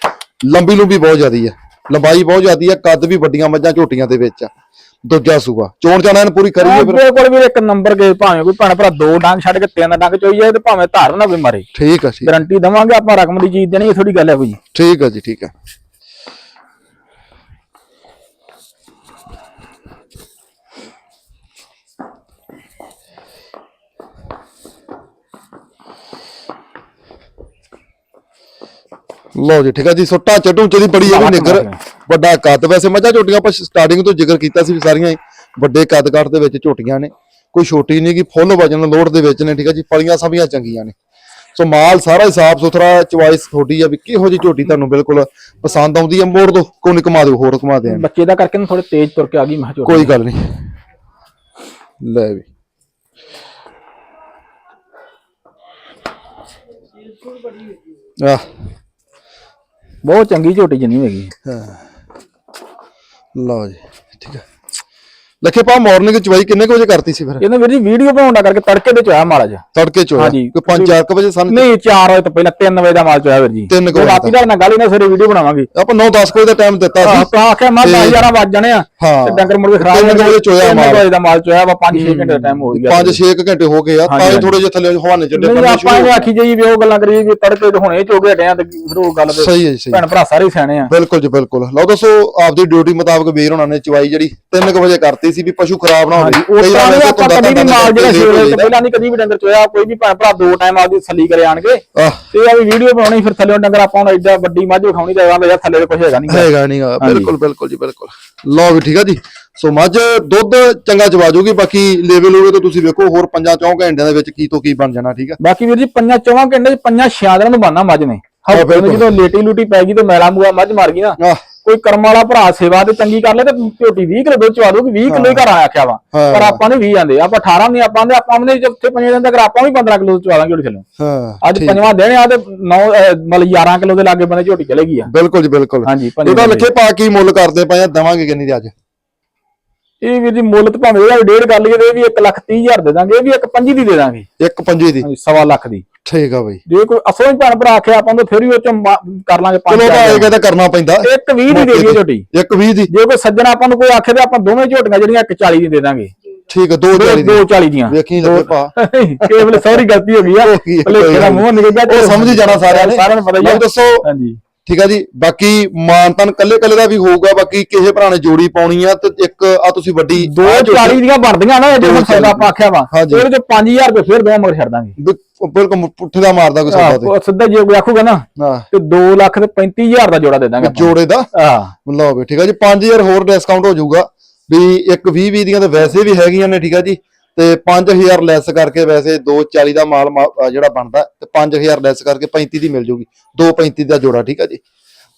ਲੰਬੀ ਲੰਬੀ ਬਹੁਤ ਜ਼ਿਆਦੀ ਆ। ਲੰਬਾਈ ਬਹੁਤ ਜ਼ਿਆਦੀ ਆ ਕੱਦ ਵੀ ਵੱਡੀਆਂ ਮੱਝਾਂ ਝੋਟੀਆਂ ਦੇ ਵਿੱਚ ਆ। ਦੂਜਾ ਸੂਆ। ਚੋਣ ਚਾਣਾ ਇਹਨੂੰ ਪੂਰੀ ਕਰੀਏ ਫਿਰ। ਮੇਰੇ ਕੋਲ ਵੀ ਇੱਕ ਨੰਬਰ ਗਏ ਭਾਵੇਂ ਕੋਈ ਭੈਣ ਭਰਾ ਦੋ ਡੰਗ ਛੱਡ ਕੇ ਤਿੰਨ ਡੰਗ ਚੋਈ ਜਾਏ ਤੇ ਭਾਵੇਂ ਧਾਰ ਨਾ ਕੋਈ ਮਾਰੇ। ਠੀਕ ਆ ਠੀਕ ਗਾਰੰਟੀ ਦਵਾਂਗੇ ਆਪਾਂ ਰਕਮ ਦੀ ਚੀਜ਼ ਦੇਣੀ ਇਹ ਥੋੜੀ ਗੱਲ ਹੈ ਕੋਈ। ਠੀਕ ਆ ਜੀ ਠੀਕ ਆ। ਲਓ ਜੀ ਠੀਕ ਆ ਜੀ ਸੁੱਟਾ ਚਟੂ ਚਦੀ ਬੜੀ ਇਹ ਵੀ ਨਿਗਰ ਵੱਡਾ ਕੱਦ ਵੈਸੇ ਮੱਝਾਂ ਝੋਟੀਆਂ ਆਪਾਂ ਸਟਾਰਟਿੰਗ ਤੋਂ ਜ਼ਿਕਰ ਕੀਤਾ ਸੀ ਵੀ ਸਾਰੀਆਂ ਹੀ ਵੱਡੇ ਕੱਦ ਕਾਠ ਦੇ ਵਿੱਚ ਝੋਟੀਆਂ ਨੇ। ਕੋਈ ਛੋਟੀ ਨਹੀਂ ਕਿ ਫੁੱਲ ਵਜਨ ਲੋਡ ਦੇ ਵਿੱਚ ਨੇ ਠੀਕ ਆ ਜੀ ਪਲੀਆਂ ਸਭੀਆਂ ਚੰਗੀਆਂ ਨੇ। ਸੋ ਮਾਲ ਸਾਰਾ ਹੀ ਸਾਫ਼ ਸੁਥਰਾ ਚੁਆਇਸ ਤੁਹਾਡੀ ਆ ਵੀ ਕਿਹੋ ਜੀ ਝੋਟੀ ਤੁਹਾਨੂੰ ਬਿਲਕੁਲ ਪਸੰਦ ਆਉਂਦੀ ਆ ਮੋੜ ਦੋ ਕੋਈ ਨੀ ਘੁਮਾ ਦਿਓ ਹੋਰ ਘੁਮਾ ਦੇ ਬੱਚੇ ਦਾ ਕਰਕੇ ਨਾ ਥੋੜੇ ਤੇਜ਼ ਤੁਰ ਕੇ ਆ ਗਈ ਮੈਂ ਝੋਟੀ ਕੋਈ ਗੱਲ ਨਹੀਂ ਲੈ ਵੀ। ਆਹ। ਬਹੁਤ ਚੰਗੀ ਝੋਟੀ ਜਿੰਨੀ ਹੈਗੀ। ਲਓ ਜੀ ਠੀਕ ਹੈ ਲੱਖੇ ਪਾ ਮਾਰਨਿੰਗ ਚਵਾਈ ਕਿੰਨੇ ਕੁ ਵਜੇ ਕਰਤੀ ਸੀ ਫਿਰ? ਇਹਨੇ ਵੀਰ ਜੀ ਵੀਡੀਓ ਬਣਾਉਣ ਦਾ ਕਰਕੇ ਤੜਕੇ ਦੇ ਚੋਇਆ ਮਾੜਾ ਜਿਹਾ। ਤੜਕੇ ਚੋਇਆ? ਹਾਂਜੀ। ਕੋਈ 5-4 ਵਜੇ ਸਨ ਨਹੀਂ 4 ਵਜੇ ਤੋਂ ਪਹਿਲਾਂ 3 ਵਜੇ ਦਾ ਮਾਲ ਚੋਇਆ ਵੀਰ ਜੀ। ਤਿੰਨ ਕੁ ਵਜੇ ਰਾਤੀ ਦਾ ਨਾ ਗੱਲ ਹੀ ਨਾ ਸਵੇਰੇ ਵੀਡੀਓ ਬਣਾਵਾਂਗੇ। ਆਪਾਂ 9-10 ਵਜੇ ਦਾ ਟਾਈਮ ਦਿੱਤਾ ਸੀ। ਤਾਂ ਆਖਿਆ ਮੈਂ 10 11 ਵੱਜ ਜਾਣੇ ਆ। ਹਾਂ। ਤੇ ਡੰਗਰ ਕੇ ਖਰਾਬ ਤਿੰਨ ਕੁ ਵਜੇ ਚੋਇਆ ਤਿੰਨ ਮਾਲ। ਵਜੇ ਦਾ ਮਾਲ ਚੋਇਆ ਵਾ 5-6 ਘੰਟੇ ਦਾ ਟਾਈਮ ਹੋ ਗਿਆ। 5-6 ਘੰਟੇ ਹੋ ਗਏ ਆ। ਤਾਂ ਹਾਂਜੀ, ਹੀ ਥੋੜੇ ਜਿਹਾ ਥੱਲੇ ਹਵਾਨੇ ਚੱਡੇ ਨਹੀਂ ਆਪਾਂ ਇਹ ਆਖੀ ਜਾਈ ਵੀ ਉਹ ਗੱਲਾਂ ਕਰੀਏ ਵੀ ਤੜਕੇ ਤੇ ਹੁਣੇ ਚੋ ਗਏ ਡਿਆਂ ਤੇ ਫਿਰ ਉਹ ਗੱਲ ਸਹੀ ਹੈ ਜੀ ਸਹੀ ਭੈਣ ਭਰਾ ਸਾਰੇ ਸਿਆਣੇ ਆ। ਬਿਲਕੁਲ ਜੀ ਬਿਲਕੁਲ। ਲਓ ਦੱਸੋ ਆਪਦੀ ਡਿਊਟੀ ਮੁਤਾਬਕ ਵੀਰ ਉਹਨਾਂ ਨੇ ਚਵਾਈ ਜਿਹੜੀ 3 ਵਜੇ ਕਰਤੀ। ਸੀ ਵੀ ਪਸ਼ੂ ਖਰਾਬ ਨਾ ਹੋਵੇ। ਉਸ ਤਰ੍ਹਾਂ ਧੁੰਦਾਂ ਕਦੀ ਵੀ ਮਾਲ ਜਿਹੜਾ ਹੋ ਜਾਈਦਾ। ਪਹਿਲਾਂ ਨਹੀਂ ਕਦੀ ਵੀ ਡੰਗਰ ਚੋਇਆ ਕੋਈ ਵੀ ਭੈਣ ਭਰਾ ਦੋ ਟਾਈਮ ਆਪਦੀ ਸੱਲੀ ਕਰੇ ਆਣਗੇ। ਤੇ ਆ ਵੀ ਵੀਡੀਓ ਬਣਾਉਣੀ ਫਿਰ ਥੱਲੇ ਡੰਗਰ ਆਪਾਂ ਨੂੰ ਐਡਾ ਵੱਡੀ ਮੱਝ ਵਿਖਾਉਣੀ ਤੇ ਆਂਦਾ ਯਾਰ ਥੱਲੇ ਕੁਝ ਹੈਗਾ ਨਹੀਂ ਹੈਗਾ ਨਹੀਂ ਬਿਲਕੁਲ ਬਿਲਕੁਲ ਜੀ ਬਿਲਕੁਲ। ਲਓ ਵੀ ਠੀਕ ਆ ਜੀ। ਸੋ ਮੱਝ ਦੁੱਧ ਚੰਗਾ ਚਵਾ ਜੂਗੀ ਬਾਕੀ ਲੈਵਲ ਹੋਵੇ ਤਾਂ ਤੁਸੀਂ ਵੇਖੋ ਹੋਰ ਪੰਜਾਂ ਚੌਂ ਘੰਟਿਆਂ ਦੇ ਵਿੱਚ ਕੀ ਤੋਂ ਕੀ ਬਣ ਜਾਣਾ ਠੀਕ ਆ? ਬਾਕੀ ਵੀਰ ਜੀ ਪੰਜਾਂ ਚੌਵਾਂ ਘੰਟੇ ਚ ਪੰਜਾਂ ਛਿਆਂ ਦਿਨਾਂ ਨੂੰ ਬਾਨਾ ਮੱਝ ਨੇ। ਬਿਲਕੁਲ। ਜਦੋਂ ਲੇਟੀ ਲੂਟੀ ਪੈ ਗਈ ਤੇ ਮੈਲਾ ਮੂਆ ਮੱਝ ਮਰ ਗਈ ਨਾ ਕੋਈ ਕਰਮ ਵਾਲਾ ਭਰਾ ਸੇਵਾ ਤੇ ਚੰਗੀ ਕਰ ਲੈ ਤੇ ਝੋਟੀ 20 ਕਿਲੋ ਦੁੱਧ ਚਵਾ ਦੂਗੀ 20 ਕਿਲੋ ਹੀ ਘਰ ਆਖਿਆ ਵਾ। ਪਰ ਆਪਾਂ ਨੇ 20 ਆਂਦੇ ਆਪਾਂ 18 ਨਹੀਂ ਆਪਾਂ ਆਂਦੇ ਆਪਾਂ ਨੇ ਜਿੱਥੇ ਪੰਜੇ ਦਿਨ ਤੱਕ ਆਪਾਂ ਵੀ 15 ਕਿਲੋ ਚਵਾ ਦਾਂਗੇ ਝੋਟੀ ਥੱਲੇ। ਹਾਂ ਅੱਜ ਪੰਜਵਾਂ ਦਿਨ ਆ ਤੇ 9 ਮਤਲਬ 11 ਕਿਲੋ ਦੇ ਲਾਗੇ ਬੰਦੇ ਝੋਟੀ ਚਲੇ ਗਈ ਆ। ਬਿਲਕੁਲ ਜੀ ਬਿਲਕੁਲ। ਹਾਂਜੀ ਇਹਦਾ ਲੱਖੇ ਪਾ ਕੀ ਮੁੱਲ ਕਰਦੇ ਪਏ ਆ ਦਵਾਂਗੇ ਕਿੰਨੀ ਦੇ ਅੱਜ? ਇਹ ਵੀਰ ਜੀ ਮੁੱਲ ਤੇ ਭਾਵੇਂ ਇਹਦਾ ਵੀ ਡੇਢ ਕਰ ਲਈਏ ਤੇ ਇਹ ਵੀ 1 ਲੱਖ 30 ਹਜ਼ਾਰ ਦੇ ਦਾਂਗੇ ਇਹ ਵੀ ਇੱਕ ਪੰਜੀ ਦੀ ਦੇ ਦਾਂਗੇ। ਇੱਕ ਪੰਜੀ ਦੀ। ਹਾਂਜੀ ਸਵਾ ਲੱਖ ਦੀ। ਠੀਕ ਆ ਬਈ। ਜੇ ਕੋਈ ਅਸਲੋਂ ਹੀ ਭੈਣ ਭਰਾ ਆਖਿਆ ਆਪਾਂ ਨੂੰ ਫਿਰ ਵੀ ਉਹ ਚ ਕਰ ਲਾਂਗੇ ਪੰਜ ਚਲੋ ਤਾਂ ਕਹਿੰਦਾ ਕਰਨਾ ਪੈਂਦਾ। ਇੱਕ 20 ਦੀ ਦੇ ਦਈਏ ਝੋਟੀ ਇੱਕ 20 ਦੀ। ਜੇ ਕੋਈ ਸੱਜਣਾ ਆਪਾਂ ਨੂੰ ਕੋਈ ਆਖੇ ਤੇ ਆਪਾਂ ਦੋਵੇਂ ਝੋਟੀਆਂ ਜਿਹੜੀਆਂ ਇੱਕ 40 ਦੀ ਦੇ ਦਾਂਗੇ। ਠੀਕ ਆ ਦੋ ਦੋ ਚਾਲੀ ਦੀ ਦੋ 40 ਦੀਆਂ। ਵੇਖੀ ਲੱਗੇ ਭਾ। ਕੇਵਲ ਸੌਰੀ ਗਲਤੀ ਹੋ ਗਈ ਆ। ਹੋ ਗੱਲ ਮੂੰਹ ਨਿਕਲ ਗਿਆ ਉਹ ਸਮਝ ਹੀ ਜਾਣਾ ਸਾਰਿਆਂ ਨੇ। ਸਾਰਿਆਂ ਨੂੰ ਪਤਾ ਹੀ ਦੱਸੋ। ਹਾਂਜੀ। ਠੀਕ ਆ ਜੀ। ਬਾਕੀ ਮਾਨਤਨ ਕੱਲੇ ਕੱਲੇ ਦਾ ਵੀ ਹੋਊਗਾ ਬਾਕੀ ਕਿਸੇ ਭਰਾ ਨੇ ਜੋੜੀ ਪਾਉਣੀ ਆ ਤੇ ਇੱਕ ਆ ਤੁਸੀਂ ਵੱਡੀ ਦੋ ਆਹ ਝੋਟੀ- 40 ਦੀਆਂ ਬਣਦੀਆਂ ਨਾ ਜੇ ਹੁਣ ਸੌਦਾ ਆਪਾਂ ਆਖਿਆ ਵਾ। ਉਹਦੇ ਚ 5000 ਰੁਪਏ ਫਿਰ ਦੋ ਮਗਰ ਛੱਡ ਦਾਂਗੇ। ਬਿਲਕੁਲ ਪੁੱਠੇ ਦਾ ਮਾਰਦਾ ਕੋਈ ਸੌਦਾ ਤੇ। ਉਹ ਸਿੱਧਾ ਜੇ ਕੋਈ ਆਖੂਗਾ ਨਾ ਹਾਂ। ਤੇ 2 ਲੱਖ ਤੇ 35000 ਦਾ ਜੋੜਾ ਦੇ ਦਾਂਗੇ ਜੋੜੇ ਦਾ? ਹਾਂ। ਲਓ ਵੀ ਠੀਕ ਆ ਜੀ 5000 ਹੋਰ ਡਿਸਕਾਊਂਟ ਹੋ ਜਾਊਗਾ। ਵੀ ਇੱਕ 20 20 ਦੀਆਂ ਤਾਂ ਵੈਸੇ ਵੀ ਹੈਗੀਆਂ ਨੇ ਠੀਕ ਆ ਜੀ। ਤੇ 5000 ਲੈਸ ਕਰਕੇ ਵੈਸੇ 240 ਦਾ ਮਾਲ ਜਿਹੜਾ ਬਣਦਾ ਤੇ 5000 ਲੈਸ ਕਰਕੇ 35 ਦੀ ਮਿਲ ਜੂਗੀ। 235 ਦਾ ਜੋੜਾ ਠੀਕ ਆ ਜੀ।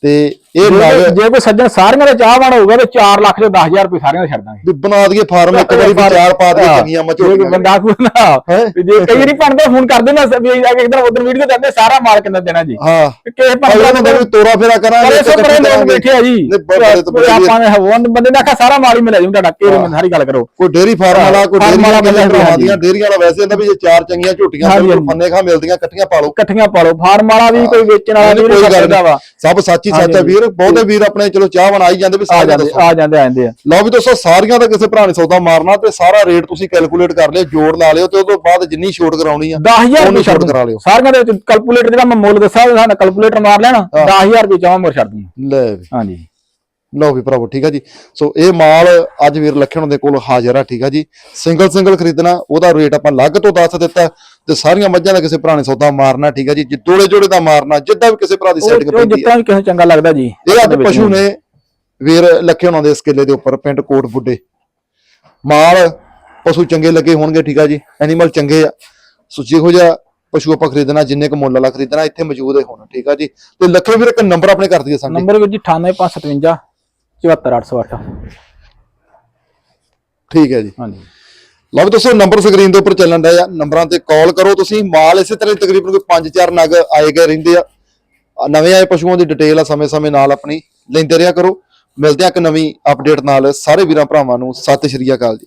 ਤੇ ਇਹ ਜੇ ਕੋਈ- ਜੇ ਕੋਈ ਸੱਜਣ ਸਾਰੀਆਂ ਦਾ ਚਾਹਵਾਨ ਹੋਊਗਾ ਤੇ 4 ਲੱਖ ਦੇ 10000 ਰੁਪਏ ਸਾਰਿਆਂ ਦਾ ਛੱਡ ਦਾਂਗੇ। ਵੀ ਬਣਾ ਦਈਏ ਫਾਰਮ ਇੱਕ ਵਾਰੀ ਵੀ ਚਾਰ ਪਾ ਦਈਏ ਚੰਗੀਆਂ ਮਚੋੜੀਆਂ ਬੰਦਾ ਕੋਈ ਨਾ। ਜੇ ਕਈ ਵਾਰੀ ਬਣਦਾ ਫੋਨ ਕਰਦੇ ਨਾ ਵੀ ਇੱਕ ਦਿਨ ਉਦੋਂ ਵੀਡੀਓ ਕਰਦੇ ਸਾਰਾ ਮਾਲ ਕਿੰਨਾ ਦੇਣਾ ਜੀ। ਹਾਂ। ਕਿਸੇ ਪੰਦਰਾਂ ਨੂੰ ਵੀ ਤੋਰਾ ਫੇਰਾ ਕਰਾਂਗੇ ਤੇ ਸੋ ਬੜੇ ਇਕੱਠੇ ਲੋਕ। ਬੈਠੇ ਆ ਜੀ। ਆਪਾਂ ਨੇ ਹਵਨ ਬੰਦੇ ਦਾ ਸਾਰਾ ਮਾਲ ਹੀ ਮਿਲਿਆ ਜੀ ਤੁਹਾਡਾ ਕਿਹੜੇ ਮੈਂ ਸਾਰੀ ਗੱਲ ਕਰੋ। ਕੋਈ ਡੇਰੀ ਫਾਰਮ ਵਾਲਾ ਕੋਈ ਡੇਰੀ ਵਾਲਾ ਬੰਦਾ ਭਰਾਵਾਂ ਹਾਂਜੀ। ਦੀਆਂ ਡੇਰੀਆਂ ਵਾਲਾ ਵੈਸੇ ਹੁੰਦਾ ਵੀ ਜੇ ਚਾਰ ਚੰਗੀਆਂ ਝੋਟੀਆਂ। ਫੰਨੇ ਖਾ ਮਿਲਦੀਆਂ ਇਕੱਠੀਆਂ ਪਾ ਲਓ। ਇਕੱਠੀਆਂ ਪਾਲੋ ਫਾਰਮ ਵਾਲਾ ਵੀ ਕੋਈ ਵੇਚਣ ਵਾਲਾ ਵੀ ਵਾ ਨਹੀਂ ਸਭ ਸੱਚ ਹੀ ਸੱਚ ਹੈ ਵੀਰ? ਬਹੁਤੇ ਵੀਰ ਆਪਣੇ ਚਲੋ ਚਾਹ ਬਣਾ ਹੀ ਜਾਂਦੇ ਵੀ ਆ ਜਾਂਦੇ ਆ ਜਾਂਦੇ ਆ ਜਾਂਦੇ ਆ। ਲਓ ਵੀ ਦੋਸਤੋ ਸਾਰੀਆਂ ਦਾ ਕਿਸੇ ਭਰਾ ਨੇ ਸੌਦਾ ਮਾਰਨਾ ਤੇ ਸਾਰਾ ਰੇਟ ਤੁਸੀਂ ਕੈਲਕੂਲੇਟ ਕਰ ਲਿਓ ਜੋੜ ਲਾ ਲਿਓ ਤੇ ਉਸ ਤੋਂ ਬਾਅਦ ਜਿੰਨੀ ਛੋਟ ਕਰਾਉਣੀ ਆ 10000 ਉਹਨੂੰ ਰੁਪਏ ਛੋਟ ਕਰਾ ਲਿਓ। ਸਾਰੀਆਂ ਦੇ ਵਿੱਚ ਕੈਲਕੂਲੇਟਰ ਜਿਹੜਾ ਮੈਂ ਮੁੱਲ ਦੱਸਿਆ ਸਾਡਾ ਕੈਲਕੂਲੇਟਰ ਮਾਰ ਲੈਣਾ 10000 ਰੁਪਏ ਚਾਹਾਂ ਮੋਰ ਛੱਡ ਦੂੰ ਲੈ ਵੀ। ਹਾਂਜੀ। ਲਓ ਵੀ ਭਰਾਵੋ ਠੀਕ ਆ ਜੀ। ਸੋ ਇਹ ਮਾਲ ਅੱਜ ਵੀਰ ਲਖਣ ਦੇ ਕੋਲ ਹਾਜ਼ਰ ਆ ਠੀਕ ਆ ਜੀ। ਸਿੰਗਲ ਸਿੰਗਲ ਖਰੀਦਣਾ ਉਹਦਾ ਰੇਟ ਆਪਾਂ ਅਲੱਗ ਤੋਂ ਦੱਸ ਦਿੱਤਾ ਤੇ ਸਾਰੀਆਂ ਮੱਝਾਂ ਦਾ ਕਿਸੇ ਭਰਾ ਨੇ ਸੌਦਾ ਮਾਰਨਾ ਠੀਕ ਆ ਜੀ। ਜੋੜੇ ਜੋੜੇ ਦਾ ਮਾਰਨਾ ਜਿੱਦਾਂ ਵੀ ਕਿਸੇ ਭਰਾ ਦੀ ਸੈਟਿੰਗ ਪੈਂਦੀ ਆ। ਜਿੱਦਾਂ ਵੀ ਕਿਸੇ ਚੰਗਾ ਲੱਗਦਾ ਜੀ ਇਹ ਅੱਜ ਪਸ਼ੂ ਨੇ ਵੀਰ ਲੱਖੇ ਉਹਨਾਂ ਦੇ ਇਸ ਕਿੱਲੇ ਦੇ ਉੱਪਰ ਪਿੰਡ ਕੋਟ ਬੁੱਢੇ। ਮਾਲ ਪਸ਼ੂ ਚੰਗੇ ਲੱਗੇ ਹੋਣਗੇ ਠੀਕ ਆ ਜੀ। ਐਨੀਮਲ ਚੰਗੇ ਆ। ਸੋ ਜਿਹੋ ਜਿਹਾ ਪਸ਼ੂ ਆਪਾਂ ਖਰੀਦਣਾ ਜਿੰਨੇ ਕੁ ਮੁੱਲ ਵਾਲਾ ਖਰੀਦਣਾ ਇੱਥੇ ਮੌਜੂਦ ਹੈ ਹੁਣ ਠੀਕ ਆ ਜੀ। ਤੇ ਲੱਖੇ ਵੀਰ ਇੱਕ ਨੰਬਰ ਆਪਣੇ ਕਰ ਦਈਏ ਸਾਡੇ ਨੰਬਰ ਵਿੱਚ ਜੀ 98557 74808 ਠੀਕ ਹੈ ਜੀ। ਹਾਂਜੀ। ਲਓ ਵੀ ਦੋਸਤੋ ਨੰਬਰ ਸਕਰੀਨ ਦੇ ਉੱਪਰ ਚੱਲਣ ਡਿਆ ਆ। ਨੰਬਰਾਂ ਤੇ ਕਾਲ ਕਰੋ ਤੁਸੀਂ। ਮਾਲ ਇਸੇ ਤਰ੍ਹਾਂ ਹੀ ਤਕਰੀਬਨ ਕੋਈ 5-4 ਨਗ ਆਏ ਗਏ ਰਹਿੰਦੇ ਆ। ਆ ਨਵੇਂ ਆਏ ਪਸ਼ੂਆਂ ਦੀ ਡਿਟੇਲ ਆ ਸਮੇਂ-ਸਮੇਂ ਨਾਲ ਆਪਣੀ। ਲੈਂਦੇ ਰਿਹਾ ਕਰੋ। ਮਿਲਦੇ ਆ ਇੱਕ ਨਵੀਂ ਅਪਡੇਟ ਨਾਲ। ਸਾਰੇ ਵੀਰਾਂ ਭਰਾਵਾਂ ਨੂੰ ਸਤਿ ਸ਼੍ਰੀ ਅਕਾਲ ਜੀ।